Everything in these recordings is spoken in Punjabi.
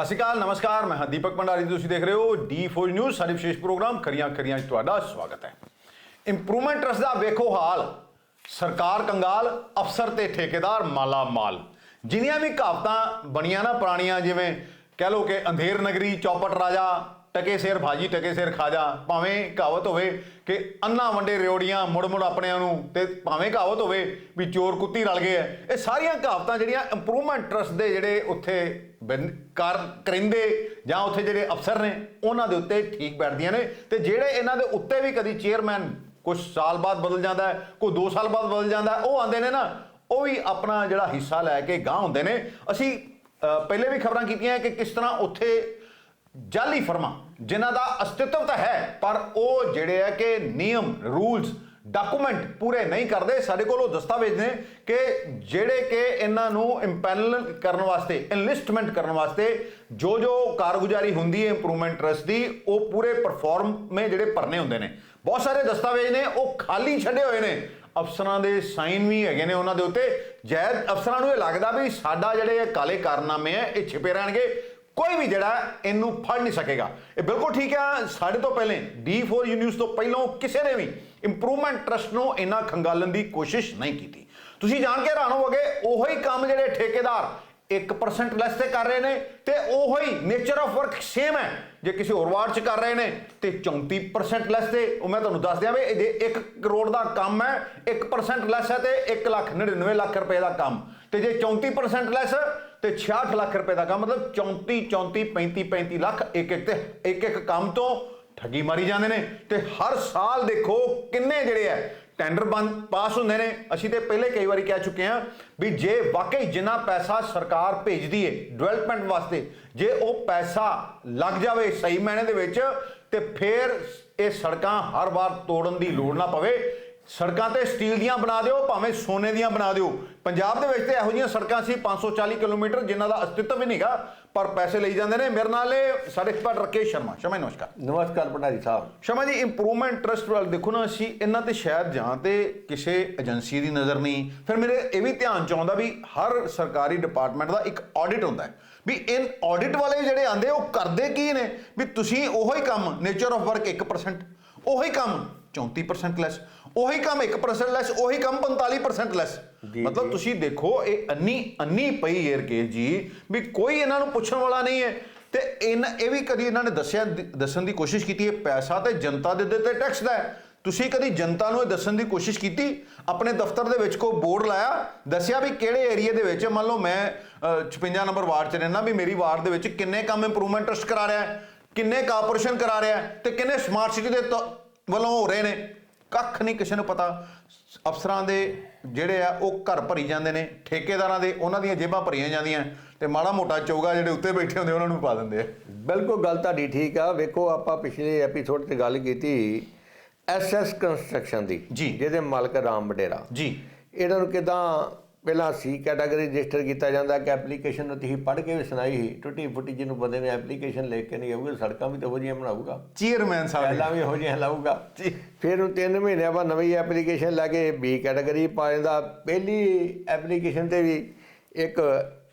ਸਤਿ ਸ਼੍ਰੀ ਅਕਾਲ, ਨਮਸਕਾਰ, ਮੈਂ ਹਾਂ ਦੀਪਕ ਭੰਡਾਰੀ, ਤੁਸੀਂ ਦੇਖ ਰਹੇ ਹੋ ਡੀ ਫੋਰ ਨਿਊਜ਼ ਸਾਡੇ ਵਿਸ਼ੇਸ਼ ਪ੍ਰੋਗਰਾਮ, ਖਰੀਆਂ ਖਰੀਆਂ 'ਚ ਤੁਹਾਡਾ ਸਵਾਗਤ ਹੈ। ਇੰਪਰੂਵਮੈਂਟ ਟਰਸਟ ਦਾ ਵੇਖੋ ਹਾਲ। ਸਰਕਾਰ ਕੰਗਾਲ, ਅਫਸਰ ਤੇ ਠੇਕੇਦਾਰ ਮਾਲਾ ਮਾਲ ਜਿੰਨੀਆਂ ਵੀ ਕਹਾਵਤਾਂ ਬਣੀਆਂ ਨਾ ਪੁਰਾਣੀਆਂ, ਜਿਵੇਂ ਕਹਿ ਲਓ ਕਿ ਅੰਧੇਰ ਨਗਰੀ, ਚੌਪਟ ਰਾਜਾ ਟਕੇ ਸਿਰ ਭਾਜੀ, ਟਕੇ ਸਿਰ ਖਾਜਾ ਭਾਵੇਂ ਕਹਾਵਤ ਹੋਵੇ ਕਿ ਅੰਨਾ ਵੰਡੇ ਰਿਓੜੀਆਂ ਮੁੜ ਮੁੜ ਆਪਣਿਆਂ ਨੂੰ ਤੇ ਭਾਵੇਂ ਕਹਾਵਤ ਹੋਵੇ ਵੀ ਚੋਰ ਕੁੱਤੀ ਰਲ ਗਏ ਐ। ਇਹ ਸਾਰੀਆਂ ਕਹਾਵਤਾਂ ਜਿਹੜੀਆਂ ਇੰਪਰੂਵਮੈਂਟ ਟਰਸਟ ਦੇ ਜਿਹੜੇ ਉੱਥੇ ਬਨ- ਕਰ ਕਰਿੰਦੇ ਜਾਂ ਉੱਥੇ ਜਿਹੜੇ ਅਫਸਰ ਨੇ, ਉਹਨਾਂ ਦੇ ਉੱਤੇ ਠੀਕ ਬੈਠਦੀਆਂ ਨੇ। ਤੇ ਜਿਹੜੇ ਇਹਨਾਂ ਦੇ ਉੱਤੇ ਵੀ ਕਦੀ ਚੇਅਰਮੈਨ ਕੁਝ ਸਾਲ ਬਾਅਦ ਬਦਲ ਜਾਂਦਾ ਹੈ ਕੋਈ 2 ਸਾਲ ਬਾਅਦ ਬਦਲ ਜਾਂਦਾ ਉਹ ਆਉਂਦੇ ਨੇ ਨਾ, ਉਹ ਵੀ ਆਪਣਾ ਜਿਹੜਾ ਹਿੱਸਾ ਲੈ ਕੇ ਗਾਂ ਹੁੰਦੇ ਨੇ। ਅਸੀਂ ਪਹਿਲੇ ਵੀ ਖਬਰਾਂ ਕੀਤੀਆਂ ਕਿ ਕਿਸ ਤਰ੍ਹਾਂ ਉੱਥੇ ਜਾਲੀ ਫਰਮਾਂ, ਜਿਨ੍ਹਾਂ ਦਾ ਅਸਤਿਤਵ ਤਾਂ ਹੈ, ਪਰ ਉਹ ਜਿਹੜੇ ਹੈ ਕਿ ਨਿਯਮ, ਰੂਲਸ, ਡਾਕੂਮੈਂਟ ਪੂਰੇ ਨਹੀਂ ਕਰਦੇ, ਸਾਡੇ ਕੋਲ ਉਹ ਦਸਤਾਵੇਜ਼ ਨੇ ਕਿ ਜਿਹੜੇ ਕਿ ਇਹਨਾਂ ਨੂੰ ਇੰਪੈਨਲ ਕਰਨ ਵਾਸਤੇ ਇਨਲਿਸਟਮੈਂਟ ਕਰਨ ਵਾਸਤੇ ਜੋ ਜੋ ਕਾਰਗੁਜ਼ਾਰੀ ਹੁੰਦੀ ਹੈ ਇੰਪਰੂਵਮੈਂਟ ਟਰਸਟ ਦੀ, ਉਹ ਪੂਰੇ ਪਰਫਾਰਮ ਮੇ ਜਿਹੜੇ ਭਰਨੇ ਹੁੰਦੇ ਨੇ। ਬਹੁਤ ਸਾਰੇ ਦਸਤਾਵੇਜ਼ ਨੇ, ਉਹ ਖਾਲੀ ਛੱਡੇ ਹੋਏ ਨੇ। ਅਫਸਰਾਂ ਦੇ ਸਾਈਨ ਵੀ ਹੈਗੇ ਨੇ ਉਹਨਾਂ ਦੇ ਉੱਤੇ। ਜੈਦ ਅਫਸਰਾਂ ਨੂੰ ਇਹ ਲੱਗਦਾ ਵੀ ਸਾਡਾ ਜਿਹੜੇ ਕਾਲੇ ਕਾਰਨਾਮੇ ਆ, ਇਹ ਛਿਪੇ ਰਹਿਣਗੇ। ਕੋਈ ਵੀ ਜਿਹੜਾ ਇਹਨੂੰ ਫੜ ਨਹੀਂ ਸਕੇਗਾ। ਇਹ ਬਿਲਕੁਲ ਠੀਕ ਹੈ ਸਾਡੇ ਤੋਂ ਪਹਿਲੇ D4 ਨਿਊਜ਼ ਤੋਂ ਪਹਿਲਾਂ ਕਿਸੇ ਨੇ ਵੀ ਇੰਪਰੂਵਮੈਂਟ ਟਰਸਟ ਨੂੰ ਇੰਨਾ ਖੰਗਾਲਣ ਦੀ ਕੋਸ਼ਿਸ਼ ਨਹੀਂ ਕੀਤੀ। ਤੁਸੀਂ ਜਾਣ ਕੇ ਹੈਰਾਨ ਹੋਵੋਗੇ, ਉਹੋ ਹੀ ਕੰਮ ਜਿਹੜੇ ਠੇਕੇਦਾਰ 1% ਲੈਸ ਤੇ ਕਰ ਰਹੇ ਨੇ ਤੇ ਉਹੀ ਨੇਚਰ ਆਫ ਵਰਕ ਸੇਮ ਹੈ। ਜੇ ਕਿਸੇ ਹੋਰ ਵਾਰਡ 'ਚ ਕਰ ਰਹੇ ਨੇ ਤੇ 34% ਲੈਸ ਤੇ, ਉਹ ਮੈਂ ਤੁਹਾਨੂੰ ਦੱਸ ਦਿਆਂ ਵੀ ਜੇ 1 ਕਰੋੜ ਦਾ ਕੰਮ ਹੈ 1% ਲੈਸ ਹੈ ਤੇ 1 ਲੱਖ 99 ਲੱਖ ਰੁਪਏ ਦਾ ਕੰਮ। ਤੇ ਜੇ 34% ਲੈਸ ਤੇ 66 ਲੱਖ ਰੁਪਏ ਦਾ ਕੰਮ, ਮਤਲਬ 34 34 35 35 ਲੱਖ ਇੱਕ ਇੱਕ ਤੇ ਇੱਕ ਇੱਕ ਕੰਮ ਤੋਂ ਠੱਗੀ ਮਾਰੀ ਜਾਂਦੇ ਨੇ। ਤੇ ਹਰ ਸਾਲ ਦੇਖੋ ਕਿੰਨੇ ਜਿਹੜੇ ਆ ਟੈਂਡਰ ਬੰਦ ਪਾਸ ਹੁੰਦੇ ਨੇ। ਅਸੀਂ ਤੇ ਪਹਿਲੇ ਕਈ ਵਾਰੀ ਕਹਿ ਚੁੱਕੇ ਹਾਂ ਵੀ ਜੇ ਵਾਕਈ ਜਿੰਨਾ ਪੈਸਾ ਸਰਕਾਰ ਭੇਜਦੀ ਏ ਡਿਵੈਲਪਮੈਂਟ ਵਾਸਤੇ, ਜੇ ਉਹ ਪੈਸਾ ਲੱਗ ਜਾਵੇ ਸਹੀ ਮਾਇਨੇ ਦੇ ਵਿੱਚ, ਤੇ ਫਿਰ ਇਹ ਸੜਕਾਂ ਹਰ ਵਾਰ ਤੋੜਨ ਦੀ ਲੋੜ ਨਾ ਪਵੇ। ਸੜਕਾਂ ਤੇ ਸਟੀਲ ਦੀਆਂ ਬਣਾ ਦਿਓ ਭਾਵੇਂ ਸੋਨੇ ਦੀਆਂ ਬਣਾ ਦਿਓ। ਪੰਜਾਬ ਦੇ ਵਿੱਚ ਤੇ ਇਹੋ ਜਿਹੀਆਂ ਸੜਕਾਂ ਸੀ 540 ਕਿਲੋਮੀਟਰ ਜਿਨ੍ਹਾਂ ਦਾ ਅਸਤਿਤਵ ਹੀ ਨਹੀਂਗਾ ਪਰ ਪੈਸੇ ਲਈ ਜਾਂਦੇ ਨੇ। ਮੇਰੇ ਨਾਲ ਇਹ ਸਾਡੇ ਐਕਸਪਰਟ ਰਕੇਸ਼ ਸ਼ਰਮਾ। ਸ਼ਮਾ ਨਮਸਕਾਰ। ਨਮਸਕਾਰ ਭੰਡਾਰੀ ਸਾਹਿਬ। ਸ਼ਮਾ ਜੀ ਇੰਪਰੂਵਮੈਂਟ ਟਰਸਟ ਵੱਲ ਦੇਖੋ ਨਾ ਅਸੀਂ ਇਹਨਾਂ ਤੇ ਸ਼ਾਇਦ ਜਾਂ ਤੇ ਕਿਸੇ ਏਜੰਸੀ ਦੀ ਨਜ਼ਰ ਨਹੀਂ। ਫਿਰ ਮੇਰੇ ਇਹ ਵੀ ਧਿਆਨ ਚ ਆਉਂਦਾ ਵੀ ਹਰ ਸਰਕਾਰੀ ਡਿਪਾਰਟਮੈਂਟ ਦਾ ਇੱਕ ਆਡਿਟ ਹੁੰਦਾ ਹੈ। ਵੀ ਇਨ ਆਡਿਟ ਵਾਲੇ ਜਿਹੜੇ ਆਂਦੇ ਉਹ ਕਰਦੇ ਕੀ ਨੇ? ਵੀ ਤੁਸੀਂ ਉਹੋ ਹੀ ਕੰਮ ਨੇਚਰ ਆਫ ਵਰਕ 1% ਉਹੀ ਕੰਮ 34% ਲੈਸ ਉਹੀ ਕੰਮ 1% ਲੈਸ ਉਹੀ ਕੰਮ 45% ਲੈਸ ਮਤਲਬ। ਤੁਸੀਂ ਦੇਖੋ ਇਹ ਅੰਨੀ ਅੰਨੀ ਪਈ ਏਅਰਕੇਸ ਜੀ ਵੀ ਕੋਈ ਇਹਨਾਂ ਨੂੰ ਪੁੱਛਣ ਵਾਲਾ ਨਹੀਂ ਹੈ। ਤੇ ਇਹਨਾਂ ਇਹ ਵੀ ਕਦੀ ਇਹਨਾਂ ਨੇ ਦੱਸਿਆ ਦੱਸਣ ਦੀ ਕੋਸ਼ਿਸ਼ ਕੀਤੀ ਹੈ ਪੈਸਾ ਤੇ ਜਨਤਾ ਦੇ ਦਿੱਤੇ ਟੈਕਸ ਦਾ ਹੈ। ਤੁਸੀਂ ਕਦੀ ਜਨਤਾ ਨੂੰ ਇਹ ਦੱਸਣ ਦੀ ਕੋਸ਼ਿਸ਼ ਕੀਤੀ? ਆਪਣੇ ਦਫ਼ਤਰ ਦੇ ਵਿੱਚ ਕੋਈ ਬੋਰਡ ਲਾਇਆ? ਦੱਸਿਆ ਵੀ ਕਿਹੜੇ ਏਰੀਆ ਦੇ ਵਿੱਚ ਮੰਨ ਲਓ ਮੈਂ ਅ, 56 ਨੰਬਰ ਵਾਰਡ 'ਚ ਰਹਿਣਾ ਵੀ ਮੇਰੀ ਵਾਰਡ ਦੇ ਵਿੱਚ ਕਿੰਨੇ ਕੰਮ ਇੰਪਰੂਵਮੈਂਟ ਟਰਸਟ ਕਰਾ ਰਿਹਾ ਹੈ ਕਿੰਨੇ ਕਾਰਪੋਰੇਸ਼ਨ ਕਰਾ ਰਿਹਾ ਹੈ ਤੇ ਕਿੰਨੇ ਸਮਾਰਟ ਸਿਟੀ ਦੇ ਵੱਲੋਂ ਹੋ ਰਹੇ ਨੇ। ਕੱਖ ਨਹੀਂ ਕਿਸੇ ਨੂੰ ਪਤਾ। ਅਫਸਰਾਂ ਦੇ ਜਿਹੜੇ ਆ ਉਹ ਘਰ ਭਰੀ ਜਾਂਦੇ ਨੇ। ਠੇਕੇਦਾਰਾਂ ਦੇ ਉਹਨਾਂ ਦੀਆਂ ਜੇਬਾਂ ਭਰੀਆਂ ਜਾਂਦੀਆਂ। ਤੇ ਮਾੜਾ ਮੋਟਾ ਚੌਗਾ ਜਿਹੜੇ ਉੱਤੇ ਬੈਠੇ ਹੁੰਦੇ ਉਹਨਾਂ ਨੂੰ ਪਾ ਦਿੰਦੇ ਆ। ਬਿਲਕੁਲ ਗੱਲ ਤੁਹਾਡੀ ਠੀਕ ਆ। ਵੇਖੋ ਆਪਾਂ ਪਿਛਲੇ ਐਪੀਸੋਡ ਤੇ ਗੱਲ ਕੀਤੀ ਐਸਐਸ ਕੰਸਟਰਕਸ਼ਨ ਦੀ। ਜਿਹਦੇ ਮਾਲਕ ਰਾਮ ਬਡੇਰਾ ਜੀ। ਇਹਨਾਂ ਨੂੰ ਕਿਦਾਂ ਪਹਿਲਾਂ ਸੀ ਕੈਟਾਗਰੀ ਰਜਿਸਟਰ ਕੀਤਾ ਜਾਂਦਾ ਕਿ ਐਪਲੀਕੇਸ਼ਨ ਨੂੰ ਤੁਸੀਂ ਪੜ੍ਹ ਕੇ ਵੀ ਸੁਣਾਈ ਸੀ। ਟੁੱਟੀ ਫੁੱਟੀ ਜਿਹਨੂੰ ਬੰਦੇ ਨੇ ਐਪਲੀਕੇਸ਼ਨ ਲਿਖ ਕੇ ਨਹੀਂ ਆਊਗਾ ਸੜਕਾਂ ਵੀ ਤਾਂ ਉਹੋ ਜਿਹੀਆਂ ਬਣਾਊਗਾ। ਚੇਅਰਮੈਨ ਸਾਹਿਬ ਪਹਿਲਾਂ ਵੀ ਇਹੋ ਜਿਹੀਆਂ ਲਾਊਗਾ। ਫਿਰ ਉਹ 3 ਮਹੀਨਿਆਂ ਬਾਅਦ ਨਵੀਂ ਐਪਲੀਕੇਸ਼ਨ ਲੈ ਕੇ ਬੀ ਕੈਟਾਗਰੀ ਪਾ ਜਾਂਦਾ। ਪਹਿਲੀ ਐਪਲੀਕੇਸ਼ਨ ਤੇ ਵੀ ਇੱਕ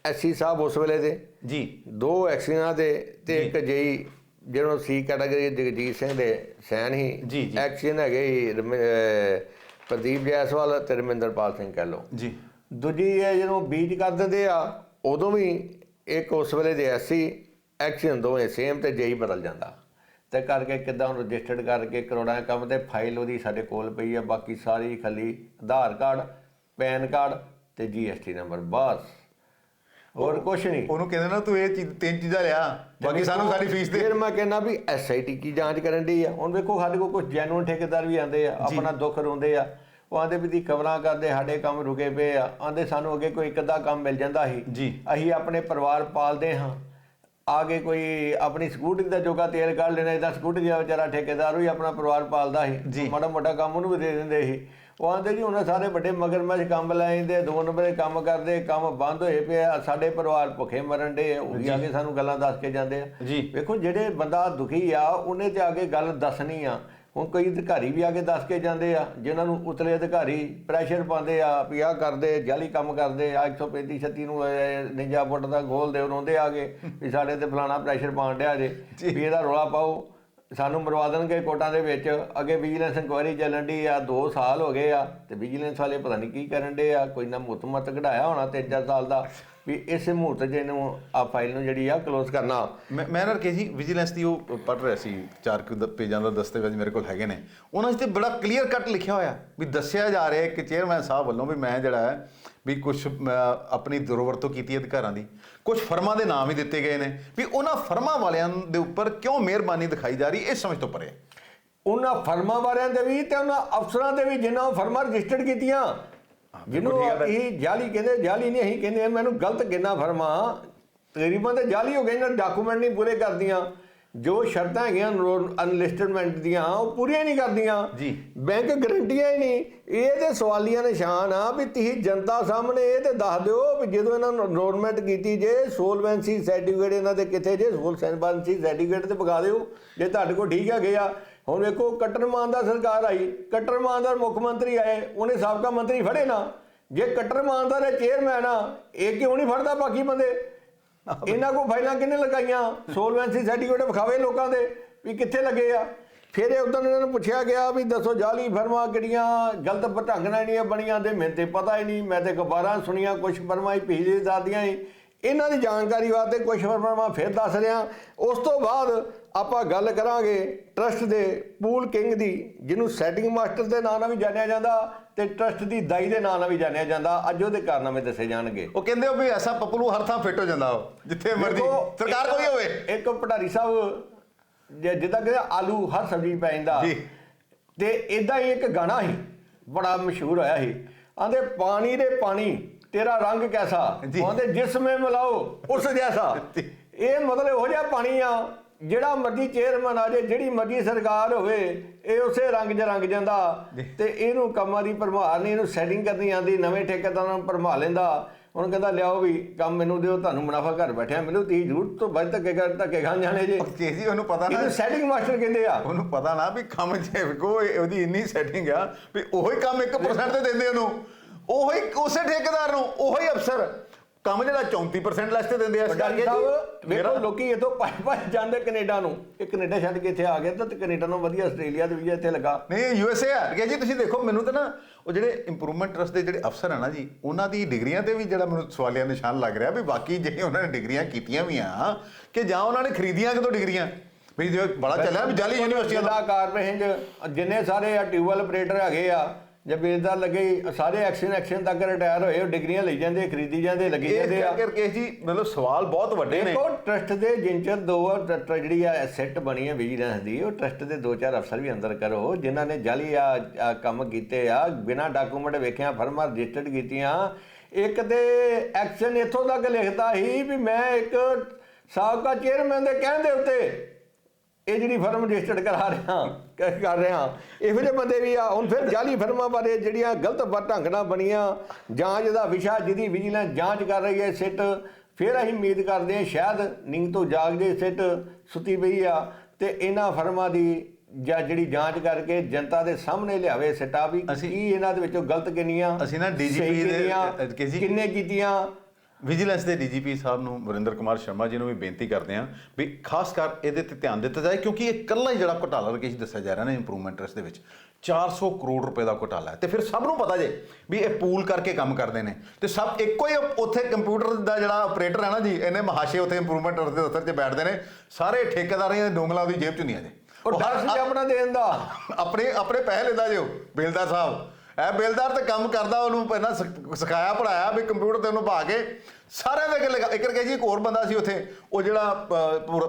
ਐਸਸੀ ਸਾਹਿਬ ਉਸ ਵੇਲੇ ਦੇ। ਜੀ। ਦੋ ਐਕਸੀਆਂ ਦੇ ਤੇ ਇੱਕ ਜਈ ਜਿਹਨੂੰ ਸੀ ਕੈਟਾਗਰੀ ਜਗਜੀਤ ਸਿੰਘ ਦੇ ਸੈਨ ਹੀ। ਐਕਸ਼ਨ ਹੈਗੇ ਪ੍ਰਦੀਪ ਜੈਸਵਾਲ ਤੇ ਰਮਿੰਦਰਪਾਲ ਸਿੰਘ ਕਹਿ ਲਓ ਜੀ। ਦੂਜੀ ਇਹ ਜਦੋਂ ਬੀਟ ਕਰ ਦਿੰਦੇ ਆ ਉਦੋਂ ਵੀ ਇੱਕ ਉਸ ਵੇਲੇ ਦੇ ਐਸੀ ਐਕਸ਼ਨ ਦੋਵੇਂ ਸੇਮ ਤੇ ਜਈ ਬਦਲ ਜਾਂਦਾ। ਤੇ ਕਰਕੇ ਕਿਦਾਂ ਰਜਿਸਟਰਡ ਕਰਕੇ ਕਰੋੜਾਂ ਕੰਮ ਤੇ ਫਾਈਲ ਉਹਦੀ ਸਾਡੇ ਕੋਲ ਪਈ ਆ ਬਾਕੀ ਸਾਰੀ ਖਾਲੀ ਆਧਾਰ ਕਾਰਡ ਪੈਨ ਕਾਰਡ ਤੇ ਜੀਐਸਟੀ ਨੰਬਰ ਬਸ। ਹੋਰ ਕੁਛ ਨਹੀਂ। ਉਹਨੂੰ ਕਹਿੰਦੇ ਨਾ ਤੂੰ ਇਹ ਚੀਜ਼ ਤਿੰਨ ਚੀਜ਼ਾਂ ਲਿਆ ਬਾਕੀ ਸਾਨੂੰ ਸਾਡੀ ਫੀਸ ਦੇ। ਫਿਰ ਮੈਂ ਕਹਿੰਦਾ ਵੀ ਐਸਆਈਟੀ ਕੀ ਜਾਂਚ ਕਰਨ ਦੀ ਆ? ਹੁਣ ਵੇਖੋ ਸਾਡੇ ਕੋਲ ਕੁਝ ਜੈਨੂਨ ਠੇਕੇਦਾਰ ਵੀ ਆਂਦੇ ਆ ਆਪਣਾ ਦੁੱਖ ਰੋਂਦੇ ਆ। ਉਹ ਆਂਦੇ ਵੀ ਦੀ ਖਬਰਾਂ ਕਰਦੇ ਸਾਡੇ ਕੰਮ ਰੁਕੇ ਪਏ ਆ। ਆਂਦੇ ਸਾਨੂੰ ਅੱਗੇ ਕੋਈ ਇੱਕ ਅੱਧਾ ਕੰਮ ਮਿਲ ਜਾਂਦਾ ਸੀ। ਜੀ। ਅਸੀਂ ਆਪਣੇ ਪਰਿਵਾਰ ਪਾਲਦੇ ਹਾਂ। ਆਗੇ ਕੋਈ ਆਪਣੀ ਸਕੂਟਰੀ ਦਾ ਜੋਗਾ ਤੇਲ ਕੱਢ ਲੈਣਾ ਇਹਦਾ ਸਕੂਟਰੀ ਦਾ ਵਿਚਾਰਾ ਠੇਕੇਦਾਰ ਵੀ ਆਪਣਾ ਪਰਿਵਾਰ ਪਾਲਦਾ ਜੀ। ਸੀ ਮਾੜਾ ਮੋਟਾ ਕੰਮ ਉਹਨੂੰ ਵੀ ਦੇ ਦਿੰਦੇ ਸੀ। ਉਹ ਆਂਦੇ ਜੀ ਉਹਨਾਂ ਸਾਰੇ ਵੱਡੇ ਮਗਰਮੱਛ ਕੰਮ ਲੈ ਜਾਂਦੇ ਦੋ ਨੰਬਰੇ ਕੰਮ ਕਰਦੇ ਕੰਮ ਬੰਦ ਹੋਏ ਪਏ ਆ। ਸਾਡੇ ਪਰਿਵਾਰ ਭੁੱਖੇ ਮਰਨ ਦੇ ਉਹ ਵੀ ਕੇ ਸਾਨੂੰ ਗੱਲਾਂ ਦੱਸ ਕੇ ਜਾਂਦੇ ਆ। ਜੀ। ਵੇਖੋ ਜਿਹੜੇ ਬੰਦਾ ਦੁਖੀ ਆ ਉਹਨੇ ਤੇ ਆ ਕੇ ਗੱਲ ਦੱਸਣੀ ਆ। ਹੁਣ ਕਈ ਅਧਿਕਾਰੀ ਵੀ ਆ ਕੇ ਦੱਸ ਕੇ ਜਾਂਦੇ ਆ ਜਿਨ੍ਹਾਂ ਨੂੰ ਉਤਲੇ ਅਧਿਕਾਰੀ ਪ੍ਰੈਸ਼ਰ ਪਾਉਂਦੇ ਆ ਵੀ ਆਹ ਕਰਦੇ ਜਾਲੀ ਕੰਮ ਕਰਦੇ ਆ 135 36 ਨੂੰ ਨਿੰਜਾ ਫੁੱਟ ਦਾ ਗੋਲ ਦੇ ਰੋਂਦੇ ਆ ਗਏ ਵੀ ਸਾਡੇ ਤੇ ਫਲਾਣਾ ਪ੍ਰੈਸ਼ਰ ਪਾਉਣ ਡਿਆ ਜੇ ਵੀ ਇਹਦਾ ਰੋਲਾ ਪਾਓ। ਸਾਨੂੰ ਮਰਵਾ ਦੇਣਗੇ ਕੋਰਟਾਂ ਦੇ ਵਿੱਚ। ਅੱਗੇ ਵਿਜੀਲੈਂਸ ਇਨਕੁਆਇਰੀ ਚੱਲਣ ਦੀ ਆ 2 ਸਾਲ ਹੋ ਗਏ ਆ ਤੇ ਵਿਜੀਲੈਂਸ ਵਾਲੇ ਪਤਾ ਨਹੀਂ ਕੀ ਕਰਨ ਦੇ ਆ ਕੋਈ ਨਾ ਮੁੱਤ ਮਤ ਕਢਾਇਆ ਹੋਣਾ 3-4 ਸਾਲ ਦਾ। ਵੀ ਇਸੇ ਮੁਹੂਰਤ 'ਚ ਇਹਨੂੰ ਆ ਫਾਈਲ ਨੂੰ ਜਿਹੜੀ ਆ ਕਲੋਜ਼ ਕਰਨਾ। ਮੈਂ ਮੈਂ ਨਾ ਕੇ ਜੀ ਵਿਜੀਲੈਂਸ ਦੀ ਉਹ ਪੜ੍ਹ ਰਿਹਾ ਸੀ ਚਾਰ ਕੁ ਦ- ਪੇਜਾਂ ਦਾ ਦਸਤਾਵੇਜ਼ ਮੇਰੇ ਕੋਲ ਹੈਗੇ ਨੇ। ਉਹਨਾਂ 'ਚ ਤੇ ਬੜਾ ਕਲੀਅਰ ਕੱਟ ਲਿਖਿਆ ਹੋਇਆ ਵੀ ਦੱਸਿਆ ਜਾ ਰਿਹਾ ਹੈ ਕਿ ਚੇਅਰਮੈਨ ਸਾਹਿਬ ਵੱਲੋਂ ਵੀ ਮੈਂ ਜਿਹੜਾ ਹੈ ਵੀ ਕੁਝ ਆਪਣੀ ਦੁਰਵਰਤੋਂ ਕੀਤੀ ਹੈ ਅਧਿਕਾਰਾਂ ਦੀ। ਕੁਝ ਫਰਮਾਂ ਦੇ ਨਾਮ ਹੀ ਦਿੱਤੇ ਗਏ ਨੇ ਵੀ ਉਹਨਾਂ ਫਰਮਾਂ ਵਾਲਿਆਂ ਦੇ ਉੱਪਰ ਕਿਉਂ ਮਿਹਰਬਾਨੀ ਦਿਖਾਈ ਜਾ ਰਹੀ ਇਹ ਸਮਝ ਤੋਂ ਪਰੇ ਹੈ। ਉਹਨਾਂ ਫਰਮਾਂ ਵਾਲਿਆਂ ਦੇ ਵੀ ਤੇ ਉਹਨਾਂ ਅਫਸਰਾਂ ਦੇ ਵੀ ਜਿਨ੍ਹਾਂ ਫਰਮਾਂ ਰਜਿਸਟਰਡ ਕੀਤੀਆਂ ਜਿਹਨੂੰ। ਇਹ ਜਾਲੀ ਕਹਿੰਦੇ ਜਾਲੀ ਨਹੀਂ ਅਸੀਂ ਕਹਿੰਦੇ ਮੈਨੂੰ ਗਲਤ ਕਿੰਨਾ ਫਰਮਾਂ ਤਕਰੀਬਨ ਤੇ ਜਾਲੀ ਹੋ ਗਏ ਇਹਨਾਂ ਡਾਕੂਮੈਂਟ ਨਹੀਂ ਪੂਰੇ ਕਰਦੀਆਂ ਜੋ ਸ਼ਰਤਾਂ ਹੈਗੀਆਂ ਅਨਲਿਸਟਡਮੈਂਟ ਦੀਆਂ ਉਹ ਪੂਰੀਆਂ ਨਹੀਂ ਕਰਦੀਆਂ ਜੀ। ਬੈਂਕ ਗਰੰਟੀਆਂ ਹੀ ਨਹੀਂ ਇਹ ਤੇ ਸਵਾਲੀਆ ਨਿਸ਼ਾਨ ਆ ਵੀ ਤੁਸੀਂ ਜਨਤਾ ਸਾਹਮਣੇ ਇਹ ਤੇ ਦੱਸ ਦਿਓ ਵੀ ਜਦੋਂ ਇਹਨਾਂ ਨੂੰ ਨੋਰਮੈਂਟ ਕੀਤੀ ਜੇ ਸੋਲਵੈਂਸੀ ਸਰਟੀਫਿਕੇਟ ਇਹਨਾਂ ਦੇ ਕਿੱਥੇ ਜੇ ਸੋਲਵੈਂਸੀ ਸਰਟੀਫਿਕੇਟ ਤੇ ਪਕਾ ਦਿਓ ਜੇ ਤੁਹਾਡੇ ਕੋਲ ਠੀਕ ਹੈਗੇ ਆ ਹੁਣ ਵੇਖੋ ਕੱਟਰ ਮਾਨ ਦਾ ਸਰਕਾਰ ਆਈ, ਕੱਟਰ ਮਾਨ ਦਾ ਮੁੱਖ ਮੰਤਰੀ ਆਏ, ਉਹਨੇ ਸਾਬਕਾ ਮੰਤਰੀ ਫੜੇ ਨਾ। ਜੇ ਕੱਟਰ ਮਾਨ ਦਾ ਚੇਅਰਮੈਨ ਆ, ਇਹ ਕਿਉਂ ਨਹੀਂ ਫੜਦਾ ਬਾਕੀ ਬੰਦੇ? ਇਹਨਾਂ ਕੋ ਫਾਈਲਾਂ ਕਿੰਨੇ ਲਗਾਈਆਂ? ਸੋਲਵੈਂਸੀ ਸਰਟੀਫਿਕੇਟ ਵਿਖਾਵੇ ਲੋਕਾਂ ਦੇ ਵੀ ਕਿੱਥੇ ਲੱਗੇ ਆ। ਫਿਰ ਇਹ ਉਦੋਂ ਇਹਨਾਂ ਨੂੰ ਪੁੱਛਿਆ ਗਿਆ ਵੀ ਦੱਸੋ ਜਾਲੀ ਫਰਮਾਂ ਕਿਹੜੀਆਂ ਗਲਤ ਢੰਗ ਨਾਲ ਨਹੀਂ ਬਣੀਆਂ ਤੇ ਮੈਨੂੰ ਤੇ ਪਤਾ ਹੀ ਨਹੀਂ, ਮੈਂ ਤੇ ਅਖਬਾਰਾਂ ਸੁਣੀਆਂ ਕੁਝ ਫਰਮਾਂ ਹੀ ਪਿਛਲੇ ਦਾਦੀਆਂ ਹੀ। ਇਹਨਾਂ ਦੀ ਜਾਣਕਾਰੀ ਵਾਸਤੇ ਕੁਝ ਫਰਮਾਂ ਫਿਰ ਦੱਸ ਰਿਹਾ। ਉਸ ਤੋਂ ਬਾਅਦ ਆਪਾਂ ਗੱਲ ਕਰਾਂਗੇ ਟਰਸਟ ਦੇ ਪੂਲ ਕਿੰਗ ਦੀ ਜਿਹਨੂੰ ਸੈਟਿੰਗ ਮਾਸਟਰ ਦੇ ਨਾਂ ਨਾਲ ਵੀ ਜਾਣਿਆ ਜਾਂਦਾ ਤੇ ਟਰਸਟ ਦੀ ਦਾਈ ਦੇ ਨਾਂ ਨਾਲ ਵੀ ਜਾਣਿਆ ਜਾਂਦਾ। ਅੱਜ ਉਹਦੇ ਕਾਰਨਾਮੇ ਦੱਸੇ ਜਾਣਗੇ। ਉਹ ਕਹਿੰਦੇ ਹੋ ਵੀ ਐਸਾ ਪਪਲੂ ਹਰ ਥਾਂ ਫਿੱਟ ਹੋ ਜਾਂਦਾ ਉਹ ਜਿੱਥੇ ਮਰਜ਼ੀ ਦੇਖੋ, ਸਰਕਾਰ ਕੋਈ ਹੋਵੇ। ਇੱਕ ਪਟਾਰੀ ਸਾਹਿਬ ਜੇ ਜਿੱਦਾਂ ਕਿ ਆਲੂ ਹਰ ਸਬਜ਼ੀ ਪੈ ਜਾਂਦਾ। ਜੀ। ਤੇ ਇਦਾਂ ਹੀ ਇੱਕ ਗਾਣਾ ਸੀ ਬੜਾ ਮਸ਼ਹੂਰ ਹੋਇਆ ਸੀ। ਆਂਦੇ ਪਾਣੀ ਦੇ ਪਾਣੀ ਤੇਰਾ ਰੰਗ ਕੈਸਾ। ਆਂਦੇ ਜਿਸਮੇ ਮਿਲਾਓ ਉਸ ਜੈਸਾ। ਇਹ ਮਤਲਬ ਇਹੋ ਜਿਹਾ ਪਾਣੀ ਆ ਜਿਹੜਾ ਮਰਜ਼ੀ ਚੇਅਰਮੈਨ ਆ ਜੇ ਜਿਹੜੀ ਮਰਜ਼ੀ ਸਰਕਾਰ ਹੋਵੇ ਇਹ ਉਸੇ ਰੰਗ 'ਚ ਰੰਗ ਜਾਂਦਾ। ਤੇ ਇਹਨੂੰ ਕੰਮਾਂ ਦੀ ਭਰਮਾਰ ਨਹੀਂ ਇਹਨੂੰ ਸੈਟਿੰਗ ਕਰਨੀ ਆਂਦੀ ਨਵੇਂ ਠੇਕੇਦਾਰਾਂ ਨੂੰ ਭਰਮਾ ਲੈਂਦਾ। ਹੁਣ ਕਹਿੰਦਾ ਲਿਆਓ ਵੀ ਕੰਮ ਮੈਨੂੰ ਦਿਓ ਤੁਹਾਨੂੰ ਮੁਨਾਫਾ ਘਰ ਬੈਠਿਆ ਮਿਲੂ ਤੀ ਜ਼ਰੂਰ ਤੋਂ ਵੱਧ ਧੱਕੇ ਕਰ ਧੱਕੇ ਖਾਣ ਜਾਣੇ ਜੇ। ਕੇ ਜੀ ਉਹਨੂੰ ਪਤਾ ਨਾ ਇਹਨੂੰ ਸੈਟਿੰਗ ਮਾਸਟਰ ਕਹਿੰਦੇ ਆ। ਉਹਨੂੰ ਪਤਾ ਨਾ ਵੀ ਕੰਮ ਜੇ ਕੋ ਉਹਦੀ ਇੰਨੀ ਸੈਟਿੰਗ ਆ ਵੀ ਉਹੀ ਕੰਮ 1% ਤੇ ਦਿੰਦੇ ਉਹਨੂੰ। ਉਹੀ ਉਸੇ ਠੇਕੇਦਾਰ ਨੂੰ ਉਹੀ ਅਫਸਰ। ਕੰਮ ਜਿਹੜਾ 34% ਲੈਸ ਤੇ ਦਿੰਦੇ ਆ ਇਸ ਕਰਕੇ ਜੀ। ਵੇਖੋ ਮੇਰਾ ਲੋਕੀ ਇਥੋਂ ਭੱਜ ਭੱਜ ਜਾਂਦੇ ਕੈਨੇਡਾ ਨੂੰ। ਇਹ ਕੈਨੇਡਾ ਛੱਡ ਕੇ ਇੱਥੇ ਆ ਗਿਆ ਤਾਂ ਕੈਨੇਡਾ ਨੂੰ ਵਧੀਆ ਆਸਟ੍ਰੇਲੀਆ ਦੇ ਵੀਜ਼ਾ ਇੱਥੇ ਲੱਗਾ। ਨਹੀਂ ਯੂ ਐਸ ਏ ਆ ਕਿ ਜੀ ਤੁਸੀਂ ਦੇਖੋ ਮੈਨੂੰ ਤਾਂ ਨਾ ਉਹ ਜਿਹੜੇ ਇੰਪਰੂਵਮੈਂਟ ਟਰਸਟ ਦੇ ਜਿਹੜੇ ਅਫਸਰ ਆ ਨਾ ਜੀ ਉਹਨਾਂ ਦੀ ਡਿਗਰੀਆਂ ਤੇ ਵੀ ਜਿਹੜਾ ਮੈਨੂੰ ਸਵਾਲੀਆ ਨਿਸ਼ਾਨ ਲੱਗ ਰਿਹਾ ਵੀ ਬਾਕੀ ਜਿਹੜੇ ਉਹਨਾਂ ਨੇ ਡਿਗਰੀਆਂ ਕੀਤੀਆਂ ਵੀ ਆ ਕਿ ਜਾਂ ਉਹਨਾਂ ਨੇ ਖਰੀਦੀਆਂ ਕਿਤੋਂ ਡਿਗਰੀਆਂ? ਵੀ ਜੋ ਬੜਾ ਚੱਲਿਆ ਵੀ ਜਾਲੀ ਯੂਨੀਵਰਸਿਟੀਆਂ ਦਾ ਕਾਰਪੋਰੇਸ਼ਨ 'ਚ ਜਿੰਨੇ ਸਾਰੇ ਆ ਟਿਊਬਲ ਆਪਰੇਟਰ ਹੈਗੇ ਆ ਜੇ ਬੇਦਾਰ ਲੱਗੇ ਸਾਰੇ ਐਕਸ਼ਨ ਐਕਸ਼ਨ ਤੱਕ ਰਿਟਾਇਰ ਹੋਏ ਉਹ ਡਿਗਰੀਆਂ ਲਈ ਜਾਂਦੇ ਖਰੀਦੀ ਜਾਂਦੇ ਲੱਗੀ ਇਹ ਜਾਂਦੇ ਆ। ਕਰਕੇ ਜੀ ਮਤਲਬ ਸਵਾਲ ਬਹੁਤ ਵੱਡੇ ਨੇ। ਦੇਖੋ ਟਰਸਟ ਦੇ ਜਿੰਚਰ ਦੋ ਜਿਹੜੀ ਆ ਸੈੱਟ ਬਣੀ ਹੈ ਵਿਜੀਲੈਂਸ ਦੀ ਉਹ ਟਰਸਟ ਦੇ ਦੋ ਚਾਰ ਅਫਸਰ ਵੀ ਅੰਦਰ ਕਰੋ ਜਿਨ੍ਹਾਂ ਨੇ ਜਾਲੀ ਆ ਆ ਕੰਮ ਕੀਤੇ ਆ ਬਿਨਾਂ ਡਾਕੂਮੈਂਟ ਵੇਖਿਆ ਫਰਮਾਂ ਰਜਿਸਟਰਡ ਕੀਤੀਆਂ। ਇੱਕ ਤੇ ਐਕਸ਼ਨ ਇੱਥੋਂ ਤੱਕ ਲਿਖਦਾ ਸੀ ਵੀ ਮੈਂ ਇੱਕ ਸਾਬਕਾ ਚੇਅਰਮੈਨ ਦੇ ਕਹਿਣ ਦੇ ਉੱਤੇ ਇਹ ਜਿਹੜੀ ਫਰਮ ਰਜਿਸਟਰਡ ਕਰਾ ਰਿਹਾ ਕਰ ਰਿਹਾ ਇਹੋ ਜਿਹੇ ਬੰਦੇ ਵੀ ਆ ਹੁਣ ਫਿਰ ਜਾਲੀ ਫਰਮਾਂ ਬਾਰੇ ਜਿਹੜੀਆਂ ਗਲਤ ਢੰਗ ਨਾਲ ਬਣੀਆਂ ਜਾਂਚ ਦਾ ਵਿਸ਼ਾ ਜਿਹਦੀ ਵਿਜੀਲੈਂਸ ਜਾਂਚ ਕਰ ਰਹੀ ਹੈ ਸਿੱਟ ਫਿਰ ਅਸੀਂ ਉਮੀਦ ਕਰਦੇ ਹਾਂ ਸ਼ਾਇਦ ਨੀਂਦ ਤੋਂ ਜਾਗ ਜੇ ਸਿੱਟ ਸੁੱਤੀ ਪਈ ਆ ਤੇ ਇਹਨਾਂ ਫਰਮਾਂ ਦੀ ਜਾਂ ਜਿਹੜੀ ਜਾਂਚ ਕਰਕੇ ਜਨਤਾ ਦੇ ਸਾਹਮਣੇ ਲਿਆਵੇ ਸਿੱਟਾ ਵੀ ਕੀ ਇਹਨਾਂ ਦੇ ਵਿੱਚੋਂ ਗਲਤ ਕਿੰਨੀਆਂ ਅਸੀਂ ਨਾ ਸਹੀ ਦੇ- ਕਿੰਨੇ ਕੀਤੀਆਂ ਵਿਜੀਲੈਂਸ ਦੇ ਡੀਜੀਪੀ ਸਾਹਿਬ ਨੂੰ ਵਰਿੰਦਰ ਕੁਮਾਰ ਸ਼ਰਮਾ ਜੀ ਨੂੰ ਵੀ ਬੇਨਤੀ ਕਰਦੇ ਹਾਂ ਵੀ ਖਾਸ ਕਰ ਇਹਦੇ ਤੇ ਧਿਆਨ ਦਿੱਤਾ ਜਾਏ ਕਿਉਂਕਿ ਇਹ ਇਕੱਲਾ ਹੀ ਜਿਹੜਾ ਘੁਟਾਲਾ ਰਕੇਸ਼ ਦੱਸਿਆ ਜਾ ਰਿਹਾ ਨਾ ਇੰਪਰੂਵਮੈਂਟ ਟਰਸਟ ਦੇ ਵਿੱਚ 400 ਕਰੋੜ ਰੁਪਏ ਦਾ ਘੁਟਾਲਾ ਹੈ। ਤੇ ਫਿਰ ਸਭ ਨੂੰ ਪਤਾ ਜੇ ਵੀ ਇਹ ਪੂਲ ਕਰਕੇ ਕੰਮ ਕਰਦੇ ਨੇ। ਤੇ ਸਭ ਇੱਕੋ ਹੀ ਉੱਥੇ ਕੰਪਿਊਟਰ ਦਾ ਜਿਹੜਾ ਆਪਰੇਟਰ ਹੈ ਨਾ ਜੀ ਇਹਨੇ ਮਹਾਸ਼ੇ ਉੱਥੇ ਇੰਪਰੂਵਮੈਂਟ ਟਰਸਟ ਦੇ ਦਫ਼ਤਰ 'ਚ ਬੈਠਦੇ ਨੇ। ਸਾਰੇ ਠੇਕੇਦਾਰਾਂ ਦੀਆਂ ਡੋਂਗਲਾਂ ਉਹਦੀ ਜੇਬ 'ਚ ਹੁੰਦੀਆਂ ਜੇ। ਉਹ ਡਰ ਸੀ ਆਪਣਾ ਦੇਣ ਦਾ। ਆਪਣੇ ਆਪਣੇ ਪੈਸੇ ਲੈਂਦਾ ਜੋ ਬੇਲਦਾਰ ਸਾਹਿਬ। ਇਹ ਬੇਲਦਾਰ ਤੇ ਕੰਮ ਕਰਦਾ ਉਹਨੂੰ ਪਹਿਲਾਂ ਸਿਖ- ਸਿਖਾਇਆ ਪੜਾਇਆ ਵੀ ਕੰਪਿਊਟਰ ਤੇ ਉਹਨੂੰ ਪਾ ਕੇ ਸਾਰਿਆਂ ਦੇ ਅੱਗੇ ਇੱਕ ਕਰਕੇ ਜੀ ਇੱਕ ਹੋਰ ਬੰਦਾ ਸੀ ਉੱਥੇ ਉਹ ਜਿਹੜਾ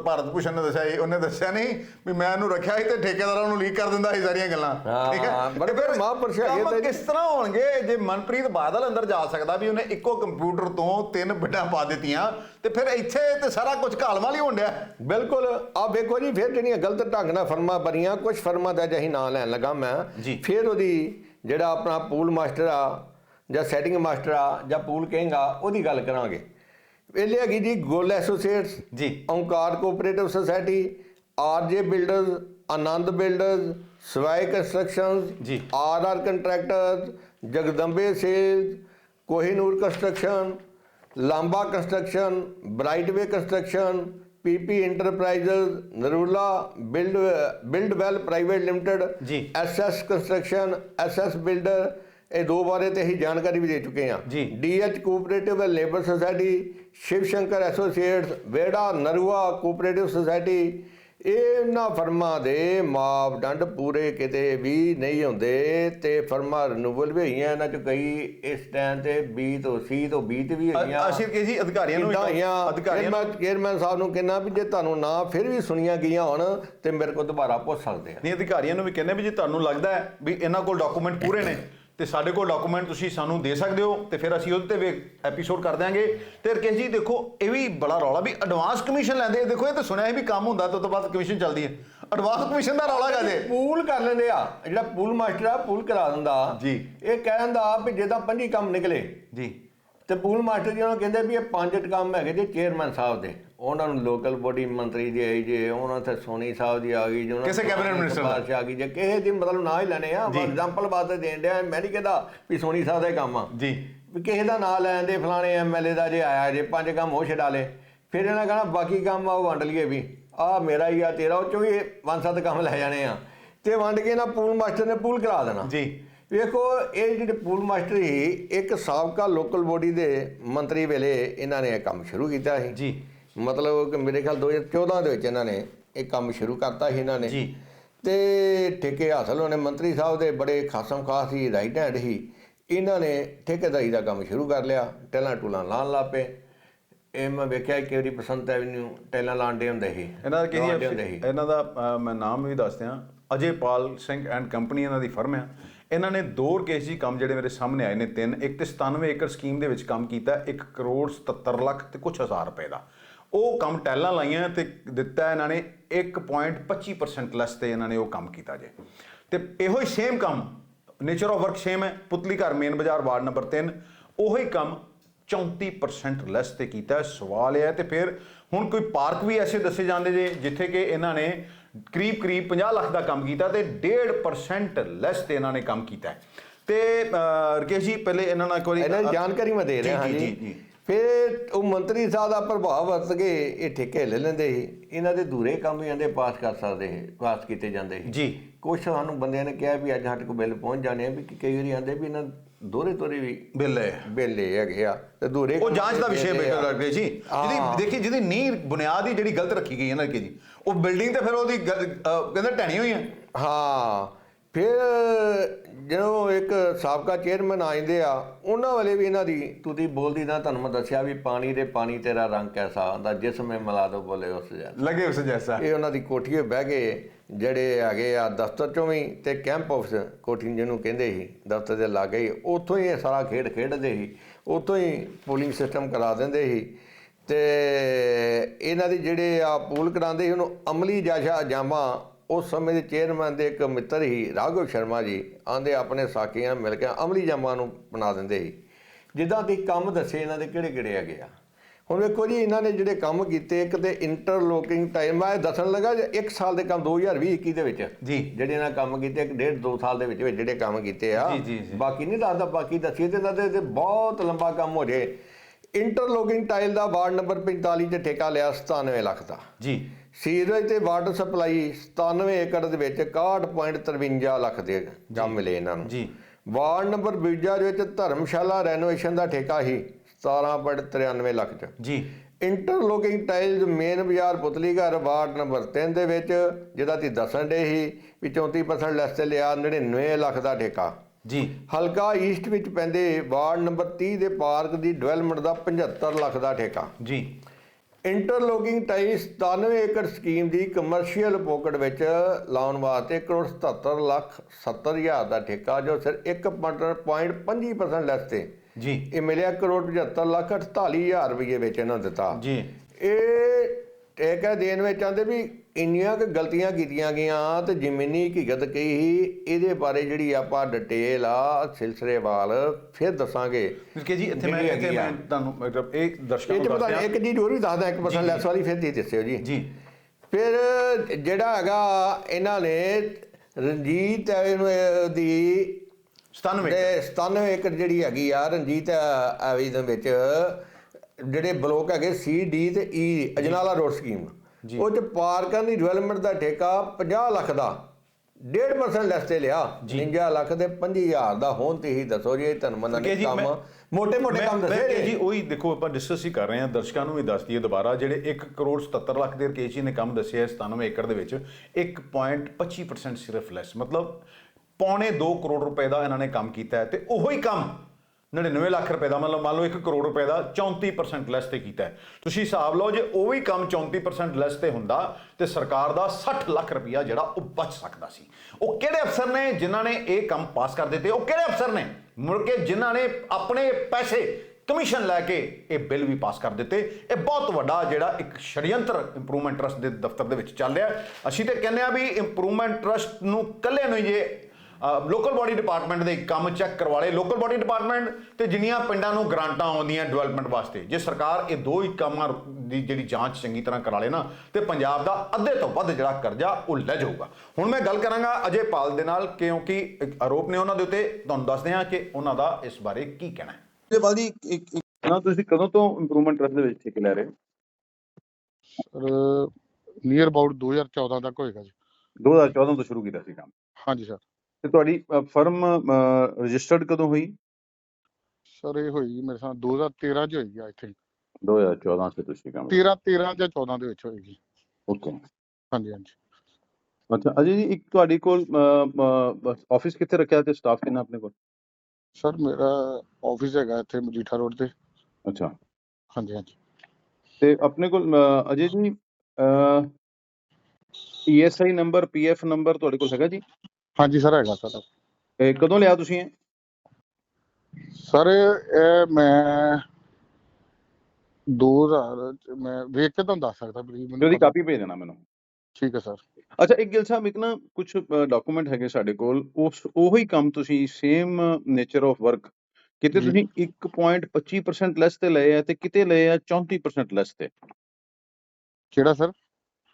ਭਾਰਤ ਭੂਸ਼ਣ ਨੇ ਦੱਸਿਆ ਸੀ, ਉਹਨੇ ਦੱਸਿਆ ਨਹੀਂ ਵੀ ਮੈਂ ਇਹਨੂੰ ਰੱਖਿਆ ਸੀ ਤੇ ਠੇਕੇਦਾਰਾਂ ਨੂੰ ਲੀਕ ਕਰ ਦਿੰਦਾ ਸੀ ਸਾਰੀਆਂ ਗੱਲਾਂ ਠੀਕ ਹੈ? ਬੜੇ ਫਿਰ ਮਹਾਂਪੁਰਸ਼ ਹੈਗੇ ਤੇ- ਕਿਸ ਤਰ੍ਹਾਂ ਹੋਣਗੇ? ਜੇ ਮਨਪ੍ਰੀਤ ਬਾਦਲ ਅੰਦਰ ਜਾ ਸਕਦਾ ਵੀ ਉਹਨੇ ਇੱਕੋ ਕੰਪਿਊਟਰ ਤੋਂ ਤਿੰਨ ਬਿੱਡਾਂ ਪਾ ਦਿੱਤੀਆਂ ਤੇ ਫਿਰ ਇੱਥੇ ਤੇ ਸਾਰਾ ਕੁਝ ਘਾਲਮਾਲ ਹੀ ਹੋਣ ਡਿਆ। ਬਿਲਕੁਲ ਆ ਵੇਖੋ ਜੀ ਫਿਰ ਜਿਹੜੀਆਂ ਗਲਤ ਢੰਗ ਨਾਲ ਫਰਮਾਂ ਬਣੀਆਂ ਕੁਝ ਫਰਮਾਂ ਦਾ ਜਿਹੀ ਨਾਂ ਲੈਣ ਲੱਗਾ ਮੈਂ। ਫਿਰ ਉਹਦੀ ਜਿਹੜਾ ਆਪਣਾ ਪੂਲ ਮਾਸਟਰ ਆ ਜਾਂ ਸੈਟਿੰਗ ਮਾਸਟਰ ਆ ਜਾਂ ਪੂਲ ਕਿੰਗ ਆ ਉਹਦੀ ਗੱਲ ਕਰਾਂਗੇ ਵੇਲੇ ਹੈਗੀ ji Goel associates ji. Onkar cooperative society RJ builders Anand builders Sawai constructions ji. RR contractors Jagdambe sales Kohinoor construction Lamba construction Brightway construction PP enterprises Narula build buildwell private limited ji. SS construction SS builder ਇਹ ਦੋ ਬਾਰੇ ਤੇ ਅਸੀਂ ਜਾਣਕਾਰੀ ਵੀ ਦੇ ਚੁੱਕੇ ਹਾਂ ਜੀ। DH cooperative labour society Shiv Shankar associates Vera Narua cooperative society ਇਹਨਾਂ ਫਰਮਾਂ ਦੇ ਮਾਪਦੰਡ ਪੂਰੇ ਕਿਤੇ ਵੀ ਨਹੀਂ ਹੁੰਦੇ ਤੇ ਫਰਮਾਂ ਰਿਨੂਵਲ ਵੀ ਹੋਈਆਂ ਇਹਨਾਂ ਚ ਕਈ ਇਸ ਟਾਈਮ ਤੇ 20 ਤੋਂ 30 ਤੋਂ 20 ਤੇ ਵੀ ਹੋਈਆਂ। ਅਸੀਂ ਕਿ ਜੀ ਅਧਿਕਾਰੀਆਂ ਨੂੰ ਅਧਿਕਾਰੀਆਂ ਨੂੰ ਚੇਅਰਮੈਨ ਚੇਅਰਮੈਨ ਸਾਹਿਬ ਨੂੰ ਕਹਿੰਦਾ ਵੀ ਜੇ ਤੁਹਾਨੂੰ ਨਾ ਫਿਰ ਵੀ ਸੁਣੀਆਂ ਗਈਆਂ ਹੋਣ ਤੇ ਮੇਰੇ ਕੋਲ ਦੁਬਾਰਾ ਪੁੱਛ ਸਕਦੇ ਆ। ਨਹੀਂ ਅਧਿਕਾਰੀਆਂ ਨੂੰ ਵੀ ਕਹਿੰਦੇ ਵੀ ਜੇ ਤੁਹਾਨੂੰ ਲੱਗਦਾ ਹੈ ਵੀ ਇਹਨਾਂ ਕੋਲ ਡਾਕੂਮੈਂਟ ਪੂਰੇ ਨੇ ਤੇ ਸਾਡੇ ਕੋਲ ਡਾਕੂਮੈਂਟ ਤੁਸੀਂ ਸਾਨੂੰ ਦੇ ਸਕਦੇ ਹੋ ਤੇ ਫਿਰ ਅਸੀਂ ਉਹਦੇ ਤੇ ਵੀ ਐਪੀਸੋਡ ਕਰ ਦਿਆਂਗੇ। ਤੇ ਰਕੇਸ਼ ਜੀ ਦੇਖੋ ਇਹ ਵੀ ਬੜਾ ਰੌਲਾ ਵੀ ਐਡਵਾਂਸ ਕਮਿਸ਼ਨ ਲੈਂਦੇ। ਦੇਖੋ ਇਹ ਤਾਂ ਸੁਣਿਆ ਹੈ ਵੀ ਕੰਮ ਹੁੰਦਾ ਤੇ ਤੋਂ ਬਾਅਦ ਕਮਿਸ਼ਨ ਚੱਲਦੀ ਹੈ। ਐਡਵਾਂਸ ਕਮਿਸ਼ਨ ਦਾ ਰੌਲਾ ਕਹਦੇ? ਪੂਲ ਕਰ ਲੈਂਦੇ ਆ। ਜਿਹੜਾ ਪੂਲ ਮਾਸਟਰ ਆ ਪੂਲ ਕਰਾ ਦਿੰਦਾ। ਜੀ। ਇਹ ਕਹਿ ਦਿੰਦਾ ਵੀ ਜੇ ਤਾਂ ਪੰਜੀ ਕੰਮ ਨਿਕਲੇ ਜੀ। ਤੇ ਪੂਲ ਮਾਸਟਰ ਜੀ ਉਹਨਾਂ ਕਹਿੰਦੇ ਵੀ ਇਹ ਪੰਜ ਕੰਮ ਹੈਗੇ ਜੇ ਚੇਅਰਮੈਨ ਸਾਹਿਬ ਦੇ। ਉਹਨਾਂ ਨੂੰ ਲੋਕਲ ਬੋਡੀ ਮੰਤਰੀ ਦੀ ਆਈ ਜੇ ਉਹਨਾਂ ਤੇ ਸੋਨੀ ਸਾਹਿਬ ਦੀ ਆ ਗਈ ਜੇ ਉਹਨਾਂ ਕਿਸੇ minister ਦਾ। ਸਿਫਾਰਿਸ਼ ਆ ਗਈ ਜੇ। ਕਿਸੇ ਦੀ ਮਤਲਬ ਨਾ ਹੀ ਲੈਣੇ ਆ। ਐਗਜ਼ਾਮਪਲ ਬਾਤ ਦੇਣ ਡਿਆ ਮੈਂ ਨਹੀਂ ਕਹਿੰਦਾ ਵੀ ਸੋਨੀ ਸਾਹਿਬ ਦਾ ਕੰਮ ਆ। ਜੀ। ਵੀ ਕਿਸੇ ਦਾ ਨਾਂ ਲੈਣ ਦੇ ਫਲਾਣੇ ਐਮਐਲਏ ਦਾ ਜੇ ਆਇਆ ਜੇ ਪੰਜ ਕੰਮ ਉਹ ਛਡਾ ਲੇ। ਫਿਰ ਇਹਨਾਂ ਕਹਣਾ ਬਾਕੀ ਕੰਮ ਆ ਉਹ ਵੰਡ ਲਈਏ ਵੀ। ਆ ਮੇਰਾ ਹੀ ਆ ਤੇਰਾ ਉਹ ਚੋਂ ਵੀ ਇਹ ਪੰਜ ਸੱਤ ਕੰਮ ਲੈ ਜਾਣੇ ਆ। ਤੇ ਵੰਡ ਕੇ ਨਾ ਪੂਲ ਮਾਸਟਰ ਨੇ ਪੂਲ ਕਰਾ ਦੇਣਾ। ਜੀ। ਵੇਖੋ ਇਹ ਜਿਹੜੇ ਪੂਲ ਮਾਸਟਰ ਸੀ ਇੱਕ ਸਾਬਕਾ ਲੋਕਲ ਬੋਡੀ ਦੇ ਮੰਤਰੀ ਵੇਲੇ ਇਹਨਾਂ ਨੇ ਇਹ ਕੰਮ ਸ਼ੁਰੂ ਕੀਤਾ ਸੀ। ਜੀ। ਮਤਲਬ ਕਿ ਮੇਰੇ ਖਿਆਲ 2014 ਦੇ ਵਿੱਚ ਇਹਨਾਂ ਨੇ ਇਹ ਕੰਮ ਸ਼ੁਰੂ ਕਰਤਾ ਸੀ ਇਹਨਾਂ ਨੇ। ਜੀ। ਤੇ ਠੇਕੇ ਹਾਸਲ ਹੋਣੇ ਮੰਤਰੀ ਸਾਹਿਬ ਦੇ ਬੜੇ ਖਾਸਮ ਖਾਸ ਸੀ ਰਾਈਟ ਹੈਂਡ ਸੀ। ਇਹਨਾਂ ਨੇ ਠੇਕੇਦਾਰੀ ਦਾ ਕੰਮ ਸ਼ੁਰੂ ਕਰ ਲਿਆ ਟੈਲਾਂ ਟੂਲਾਂ ਲਾਣ ਲੱਪੇ ਇਹ ਮੈਂ ਵੇਖਿਆ ਕਿ ਵਾਰੀ ਬਸੰਤ ਐਵਨਿਊ ਟੈਲਾਂ ਲਾਉਂਦੇ ਹੁੰਦੇ ਸੀ। ਇਹਨਾਂ ਦਾ ਲਾਉਂਦੇ ਕੀ ਹੁੰਦੇ ਸੀ। ਇਹਨਾਂ ਦਾ ਮੈਂ ਨਾਮ ਵੀ ਦੱਸ ਦਿਆਂ। ਅਜੇਪਾਲ ਸਿੰਘ ਐਂਡ ਕੰਪਨੀ ਇਹਨਾਂ ਦੀ ਫਰਮ ਆ। ਇਹਨਾਂ ਨੇ ਦੋ ਕੇਸੀ ਕੰਮ ਜਿਹੜੇ ਮੇਰੇ ਸਾਹਮਣੇ ਆਏ ਨੇ ਤਿੰਨ। ਇੱਕ ਤੇ 97 ਏਕੜ ਸਕੀਮ ਦੇ ਵਿੱਚ ਕੰਮ ਕੀਤਾ 1 ਕਰੋੜ 77 ਲੱਖ ਤੇ ਕੁਝ ਹਜ਼ਾਰ ਰੁਪਏ ਦਾ। ਉਹ ਕੰਮ ਟੈਲਾਂ ਲਾਈਆਂ ਤੇ ਦਿੱਤਾ ਇਹਨਾਂ ਨੇ 1.25% ਲੈਸ ਤੇ ਇਹਨਾਂ ਨੇ ਉਹ ਕੰਮ ਕੀਤਾ ਜੇ। ਤੇ ਇਹੋ ਹੀ ਸੇਮ ਕੰਮ ਨੇਚਰ ਆਫ ਵਰਕ ਸੇਮ ਹੈ, ਪੁਤਲੀ ਘਰ ਮੇਨ ਬਾਜ਼ਾਰ ਵਾਰਡ ਨੰਬਰ 3 ਉਹੀ ਕੰਮ 34% ਲੈਸ ਤੇ ਕੀਤਾ। ਸਵਾਲ ਇਹ ਹੈ ਤੇ ਫਿਰ ਹੁਣ ਕੋਈ ਪਾਰਕ ਵੀ ਐਸੇ ਦੱਸੇ ਜਾਂਦੇ ਜੇ, ਜਿੱਥੇ ਕਿ ਇਹਨਾਂ ਨੇ ਕਰੀਬ ਕਰੀਬ 50 ਲੱਖ ਦਾ ਕੰਮ ਕੀਤਾ ਤੇ 1.5% ਲੈਸ ਤੇ ਇਹਨਾਂ ਨੇ ਕੰਮ ਕੀਤਾ। ਤੇ ਰਕੇਸ਼ ਜੀ ਪਹਿਲੇ ਇਹਨਾਂ ਨਾਲ ਇੱਕ ਵਾਰੀ ਇਹਨਾਂ ਦੀ ਜਾਣਕਾਰੀ ਮੈਂ ਦੇ ਰਿਹਾ ਹਾਂ ਜੀ, ਫਿਰ ਉਹ ਮੰਤਰੀ ਸਾਹਿਬ ਦਾ ਪ੍ਰਭਾਵ ਵਰਤ ਕੇ ਇਹ ਠੇਕੇ ਲੈ ਲੈਂਦੇ ਸੀ। ਇਹਨਾਂ ਦੇ ਦੂਰੇ ਕੰਮ ਆਂਦੇ ਪਾਸ ਕਰ ਸਕਦੇ ਪਾਸ ਕੀਤੇ ਜਾਂਦੇ ਸੀ। ਜੀ। ਕੁਝ ਸਾਨੂੰ ਬੰਦਿਆਂ ਨੇ ਕਿਹਾ ਵੀ ਅੱਜ ਸਾਡੇ ਕੋਲ ਬਿੱਲ ਪਹੁੰਚ ਜਾਣੇ ਆ ਵੀ ਕਈ ਵਾਰੀ ਆਂਦੇ ਵੀ ਇਹਨਾਂ ਦੋਰੇ ਤੋਰੇ ਵੀ ਬਿੱਲ ਬਿੱਲ ਹੈਗੇ ਆ ਤੇ ਦੂਰੇ ਉਹ ਜਾਂਚ ਦਾ ਵਿਸ਼ੇ ਆ। ਰਕੇਸ਼ ਜੀ। ਜਿਹਦੀ। ਦੇਖੀ ਜਿਹਦੀ ਨੀਂਹ ਬੁਨਿਆਦ ਹੀ ਜਿਹੜੀ ਗਲਤ ਰੱਖੀ ਗਈ ਹੈ ਨਾ ਜੀ ਉਹ ਬਿਲਡਿੰਗ ਤੇ ਫਿਰ ਉਹਦੀ ਕਹਿੰਦੇ ਢਹਿਣੀ ਹੋਈ ਹੈ। ਹਾਂ। ਫਿਰ ਜਦੋਂ ਇੱਕ ਸਾਬਕਾ ਚੇਅਰਮੈਨ ਆ ਜਾਂਦੇ ਆ ਉਹਨਾਂ ਵਾਲੇ ਵੀ ਇਹਨਾਂ ਦੀ ਤੁਸੀਂ ਬੋਲਦੀ ਨਾ ਤੁਹਾਨੂੰ ਮੈਂ ਦੱਸਿਆ ਵੀ ਪਾਣੀ ਦੇ ਪਾਣੀ ਤੇਰਾ ਰੰਗ ਕੈਸਾ ਹੁੰਦਾ ਜਿਸਮ ਮਿਲਾ ਦੋ ਬੋਲੇ ਉਸ ਜੈਸਾ। ਲੱਗੇ ਉਸ ਜੈਸਾ। ਇਹ ਉਹਨਾਂ ਦੀ ਕੋਠੀ 'ਤੇ ਬਹਿ ਕੇ ਜਿਹੜੇ ਹੈਗੇ ਆ ਦਫ਼ਤਰ ਚੋਂ ਵੀ ਤੇ ਕੈਂਪ ਆਫਿਸ ਕੋਠੀ ਜਿਹਨੂੰ ਕਹਿੰਦੇ ਸੀ ਦਫ਼ਤਰ ਦੇ ਲਾਗੇ ਹੀ ਉੱਥੋਂ ਹੀ ਇਹ ਸਾਰਾ ਖੇਡ ਖੇਡਦੇ ਸੀ ਉੱਥੋਂ ਹੀ ਪੂਲਿੰਗ ਸਿਸਟਮ ਕਰਾ ਦਿੰਦੇ ਸੀ। ਤੇ ਇਹਨਾਂ ਦੀ ਜਿਹੜੇ ਆ ਪੂਲ ਕਰਾਉਂਦੇ ਸੀ ਉਹਨੂੰ ਅਮਲੀ ਜਾਸ਼ਾ ਜਾਮਾ ਉਸ ਸਮੇਂ ਦੇ ਚੇਅਰਮੈਨ ਦੇ ਇੱਕ ਮਿੱਤਰ ਹੀ ਰਾਘਵ ਸ਼ਰਮਾ ਜੀ ਆਂਦੇ ਆਪਣੇ ਸਾਕੀਆਂ ਮਿਲ ਕੇ ਅਮਲੀ ਜਾਮਾ ਨੂੰ ਬਣਾ ਦਿੰਦੇ ਸੀ। ਜਿੱਦਾਂ ਤੁਸੀਂ ਕੰਮ ਦੱਸੇ ਇਹਨਾਂ ਦੇ ਕਿਹੜੇ ਕਿਹੜੇ ਹੈਗੇ ਆ। ਹੁਣ ਵੇਖੋ ਜੀ ਇਹਨਾਂ ਨੇ ਜਿਹੜੇ ਕੰਮ ਕੀਤੇ ਇੱਕ ਤੇ ਇੰਟਰਲੋਕਿੰਗ ਟਾਈਮ ਮੈਂ ਦੱਸਣ ਲੱਗਾ ਜੇ ਇੱਕ ਸਾਲ ਦੇ ਕੰਮ 2020 21 ਦੇ ਵਿੱਚ ਜੀ। ਜਿਹੜੇ ਇਹਨਾਂ ਕੰਮ ਕੀਤੇ ਇੱਕ ਡੇਢ ਦੋ ਸਾਲ ਦੇ ਵਿੱਚ ਵਿੱਚ ਜਿਹੜੇ ਕੰਮ ਕੀਤੇ ਆ। ਬਾਕੀ ਨਹੀਂ ਦੱਸਦਾ ਬਾਕੀ ਦੱਸੀਏ ਤੇ ਇਹਨਾਂ ਦੇ ਤੇ ਬਹੁਤ ਲੰਬਾ ਕੰਮ ਹੋ ਜੇ। ਇੰਟਰਲੋਕਿੰਗ ਟਾਈਲ ਦਾ ਵਾਰਡ ਨੰਬਰ 45 ਤੇ ਠੇਕਾ ਲਿਆ 97 ਲੱਖ ਦਾ। ਜੀ। ਸੀਵਰੇਜ ਤੇ ਵਾਟਰ ਸਪਲਾਈ 97 ਏਕੜ ਦੇ ਵਿੱਚ 61.53 ਲੱਖ ਦੇ ਕੰਮ ਮਿਲੇ ਇਹਨਾਂ ਨੂੰ। ਜੀ। ਵਾਰਡ ਨੰਬਰ 52 ਦੇ ਵਿੱਚ ਧਰਮਸ਼ਾਲਾ ਰੈਨੋਵੇਸ਼ਨ ਦਾ ਠੇਕਾ ਹੀ 17.93 ਲੱਖ ਚ। ਜੀ। ਇੰਟਰਲੋਕਿੰਗ ਟਾਈਲਸ ਮੇਨ ਬਾਜ਼ਾਰ ਪੁਤਲੀ ਘਰ ਵਾਰਡ ਨੰਬਰ 3 ਦੇ ਵਿੱਚ ਜਿਹਦਾ ਤੀ ਦੱਸਣ ਦੇ ਸੀ ਵੀ 34% ਲੈਸ ਤੇ ਲਿਆ 99 ਲੱਖ ਦਾ ਠੇਕਾ। ਜੀ। ਹਲਕਾ ਈਸਟ ਵਿੱਚ ਪੈਂਦੇ ਵਾਰਡ ਨੰਬਰ 30 ਦੇ ਪਾਰਕ ਦੀ ਡਿਵੈਲਪਮੈਂਟ ਦਾ 75 ਲੱਖ ਦਾ ਠੇਕਾ। ਜੀ। ਇੰਟਰਲੋਕਿੰਗ ਟਾਈਲਸ 97 ਏਕੜ ਸਕੀਮ ਦੀ ਕਮਰਸ਼ੀਅਲ ਪੋਕਟ ਵਿੱਚ ਲਾਉਣ ਵਾਸਤੇ ਇੱਕ ਕਰੋੜ 77 ਲੱਖ 70 ਹਜ਼ਾਰ ਦਾ ਠੇਕਾ ਜੋ ਸਿਰ 1.25% ਲੈਸ ਤੇ ਜੀ। ਇਹ ਮਿਲਿਆ ਕਰੋੜ 75 ਲੱਖ 48 ਹਜ਼ਾਰ ਰੁਪਏ ਵਿੱਚ ਇਹਨਾਂ ਦਿੱਤਾ। ਜੀ। ਇਹ ਠੇਕਾ ਦੇਣ ਵਿੱਚ ਆਂਦੇ ਵੀ ਇੰਨੀਆਂ ਕੁ ਗਲਤੀਆਂ ਕੀਤੀਆਂ ਗਈਆਂ ਤੇ ਜ਼ਮੀਨੀ ਹਕੀਕਤ ਕਹੀ ਇਹਦੇ ਬਾਰੇ ਜਿਹੜੀ ਆਪਾਂ ਡਿਟੇਲ ਆ ਸਿਲਸਿਲੇਵਾਰ ਫਿਰ ਦੱਸਾਂਗੇ। ਕਿ ਜੀ ਇੱਥੇ ਮੈਂ ਇੱਥੇ। ਮੈਂ ਤੁਹਾਨੂੰ ਮਤਲਬ ਇਹ ਦਰਸ਼ਕਾਂ ਨੂੰ ਚ ਦੱਸ ਪਤਾ ਦਿਆਂ ਇੱਕ ਹੋਰ ਵੀ ਦੱਸਦਾ ਇੱਕ ਪਰਸੈਂਟ ਜੀ, ਲੈਸ ਵਾਲੀ ਫਿਰ ਦੀ ਦੱਸਿਓ ਜੀ। ਜੀ। ਫਿਰ ਜਿਹੜਾ ਹੈਗਾ ਇਹਨਾਂ ਨੇ ਰਣਜੀਤ ਦੀ 97 ਤੇ 97 ਏਕੜ ਜਿਹੜੀ ਹੈਗੀ ਆ ਰਣਜੀਤ ਐਵੀ ਦੇ ਵਿੱਚ ਜਿਹੜੇ ਬਲੋਕ ਹੈਗੇ ਸੀ ਡੀ ਤੇ ਈ ਅਜਨਾਲਾ ਰੋਡ ਸਕੀਮ। ਉਹ ਚ ਪਾਰਕਾਂ ਦੀ ਡਿਵੈਲਪਮੈਂਟ ਦਾ ਠੇਕਾ 50 ਲੱਖ ਦਾ 1.5% ਲੈਸ ਤੇ ਲਿਆ। 50 ਲੱਖ ਦੇ 25000 ਦਾ ਹੋਣ ਤੇ ਹੀ ਦੱਸੋ ਜੀ ਇਹ ਧਨਮੰਦਾਂ ਦੇ ਕੰਮ ਮੋٹے ਮੋٹے ਕੰਮ ਦੱਸੇ ਰਹੇ ਜੀ। ਉਹੀ ਦੇਖੋ ਆਪਾਂ ਡਿਸਕਸ ਹੀ ਕਰ ਰਹੇ ਹਾਂ ਦਰਸ਼ਕਾਂ ਨੂੰ ਵੀ ਦੱਸ ਦਈਏ ਦੁਬਾਰਾ ਜਿਹੜੇ 1 ਕਰੋੜ 77 ਲੱਖ ਦੇ ਰਕੇਸ਼ ਜੀ ਨੇ ਕੰਮ ਦੱਸਿਆ 97 ਏਕੜ ਦੇ ਵਿੱਚ 1.25% ਸਿਰਫ ਲੈਸ ਮਤਲਬ ਪੌਣੇ 2 ਕਰੋੜ ਰੁਪਏ ਦਾ ਇਹਨਾਂ ਨੇ ਕੰਮ ਕੀਤਾ ਤੇ ਉਹੀ ਕੰਮ 99 ਲੱਖ ਰੁਪਏ ਦਾ, ਮਤਲਬ ਮੰਨ ਲਓ 1 ਕਰੋੜ ਰੁਪਏ ਦਾ 34% ਲੈਸ ਤੇ ਕੀਤਾ ਤੁਸੀਂ ਹਿਸਾਬ ਲਓ, ਜੇ ਉਹ ਵੀ ਕੰਮ 34% ਲੈਸ ਤੇ ਹੁੰਦਾ, ਤੇ ਸਰਕਾਰ ਦਾ 60 ਲੱਖ ਰੁਪਇਆ ਜਿਹੜਾ ਉਹ ਬਚ ਸਕਦਾ ਸੀ। ਉਹ ਕਿਹੜੇ ਅਫਸਰ ਨੇ ਜਿਨ੍ਹਾਂ ਨੇ ਇਹ ਕੰਮ ਪਾਸ ਕਰ ਦਿੱਤੇ? ਉਹ ਕਿਹੜੇ ਅਫਸਰ ਨੇ? ਮੁੜ ਕੇ ਜਿਨ੍ਹਾਂ ਨੇ ਆਪਣੇ ਪੈਸੇ ਕਮਿਸ਼ਨ ਲੈ ਕੇ ਇਹ ਬਿੱਲ ਵੀ ਪਾਸ ਕਰ ਦਿੱਤੇ। ਇਹ ਬਹੁਤ ਵੱਡਾ ਜਿਹੜਾ ਇੱਕ ਸ਼ੜਯੰਤਰ ਇੰਪਰੂਵਮੈਂਟ ਟਰਸਟ ਦੇ ਦਫ਼ਤਰ ਦੇ ਵਿੱਚ ਚੱਲ ਰਿਹਾ ਅਸੀਂ ਤੇ ਕਹਿੰਦੇ ਆ ਵੀ ਇੰਪਰੂਵਮੈਂਟ ਟਰਸਟ ਨੂੰ ਕੱਲੇ ਨੂੰ ਜੇ ਲੋਕਲ ਬਾਡੀ ਡਿਪਾਰਟਮੈਂਟ ਦੇ ਕੰਮ ਚੈੱਕ ਕਰਵਾ ਲਏ। ਲੋਕਲ ਬਾਡੀ ਡਿਪਾਰਟਮੈਂਟ ਤੇ ਜਿੰਨੀਆਂ ਪਿੰਡਾਂ ਨੂੰ ਗ੍ਰਾਂਟਾਂ ਆਉਂਦੀਆਂ ਡਿਵੈਲਪਮੈਂਟ ਵਾਸਤੇ। ਜੇ ਸਰਕਾਰ ਇਹ ਦੋ ਹੀ ਕੰਮਾਂ ਦੀ ਜਿਹੜੀ ਜਾਂਚ ਚੰਗੀ ਤਰ੍ਹਾਂ ਕਰਾ ਲੇ ਨਾ ਤੇ ਪੰਜਾਬ ਦਾ ਅੱਧੇ ਤੋਂ ਵੱਧ ਜਿਹੜਾ ਕਰਜ਼ਾ ਉਹ ਲੈ ਜਾਊਗਾ। ਹੁਣ ਮੈਂ ਗੱਲ ਕਰਾਂਗਾ ਅਜੇ ਪਾਲ ਦੇ ਨਾਲ ਕਿਉਂਕਿ ਆਰੋਪ ਨੇ ਉਹਨਾਂ ਦੇ ਉੱਤੇ। ਤੁਹਾਨੂੰ ਦੱਸਦੇ ਹਾਂ ਕਿ ਉਹਨਾਂ ਦਾ ਇਸ ਬਾਰੇ ਕੀ ਕਹਿਣਾ ਹੈ। ਬਾਅਦ ਹੀ ਇੱਕ ਨਾ ਤੁਸੀਂ ਕਦੋਂ ਤੋਂ ਇੰਪਰੂਵਮੈਂਟ ਟਰਸਟ ਦੇ ਵਿੱਚ ਠੇਕੇ ਲੈ ਰਹੇ ਹੋ? ਨੀਅਰ ਅਬਾਊਟ 2014 ਤੱਕ ਹੋਏਗਾ ਜੀ। 2014 ਤੋਂ ਸ਼ੁਰੂ ਕੀਤਾ ਸੀ ਕੰਮ। ਹਾਂਜੀ ਸਰ। ਤੇ ਤੁਹਾਡੀ ਫਰਮ ਰਜਿਸਟਰਡ ਕਦੋਂ ਹੋਈ? ਸਰ ਇਹ ਹੋਈ ਮੇਰੇ ਸਾਹ 2013 ਚ ਹੋਈ ਆਈ ਥਿੰਕ 2014 ਸੇ ਤੁਸੀਂ ਕੰਮ 13 13 ਜਾਂ 14 ਦੇ ਵਿੱਚ ਹੋਏਗੀ। ਓਕੇ ਹਾਂਜੀ ਹਾਂਜੀ। ਅੱਛਾ ਅਜੇ ਜੀ ਇੱਕ ਤੁਹਾਡੇ ਕੋਲ ਆਫਿਸ ਕਿੱਥੇ ਰੱਖਿਆ ਤੇ ਸਟਾਫ ਕਿੰਨਾ ਆਪਣੇ ਕੋਲ? ਸਰ ਮੇਰਾ ਆਫਿਸ ਹੈਗਾ ਇੱਥੇ ਮਜੀਠਾ ਰੋਡ ਤੇ। ਅੱਛਾ। ਹਾਂਜੀ ਹਾਂਜੀ। ਤੇ ਆਪਣੇ ਕੋਲ ਅਜੇ ਜੀ ਈਐਸਆਈ ਨੰਬਰ ਪੀਐਫ ਨੰਬਰ ਤੁਹਾਡੇ ਕੋਲ ਹੈਗਾ ਜੀ? ਹਾਂਜੀ ਸਰ ਹੈਗਾ ਸਰ। ਇਹ ਕਦੋਂ ਲਿਆ ਤੁਸੀਂ ਇਹ? ਸਰ ਇਹ ਮੈਂ 2000 ਚ ਮੈਂ ਵੇਖ ਕੇ ਤੁਹਾਨੂੰ ਦੱਸ ਸਕਦਾ ਪਲੀਜ਼ ਤੇ ਉਹਦੀ ਕਾਪੀ ਭੇਜ ਦੇਣਾ ਮੈਨੂੰ। ਠੀਕ ਹੈ ਸਰ। ਅੱਛਾ ਇੱਕ ਗਿਲ ਸਾਹਿਬ ਇੱਕ ਨਾ ਕੁਝ ਡਾਕੂਮੈਂਟ ਹੈਗੇ ਸਾਡੇ ਕੋਲ ਉਸ ਉਹੀ ਕੰਮ ਤੁਸੀਂ ਸੇਮ ਨੇਚਰ ਆਫ ਵਰਕ ਕਿਤੇ ਜੀ। ਤੁਸੀਂ 1.25% ਲੈਸ ਤੇ ਲਏ ਆ ਤੇ ਕਿਤੇ ਲਏ ਆ 34% ਲੈਸ ਤੇ। ਕਿਹੜਾ ਸਰ?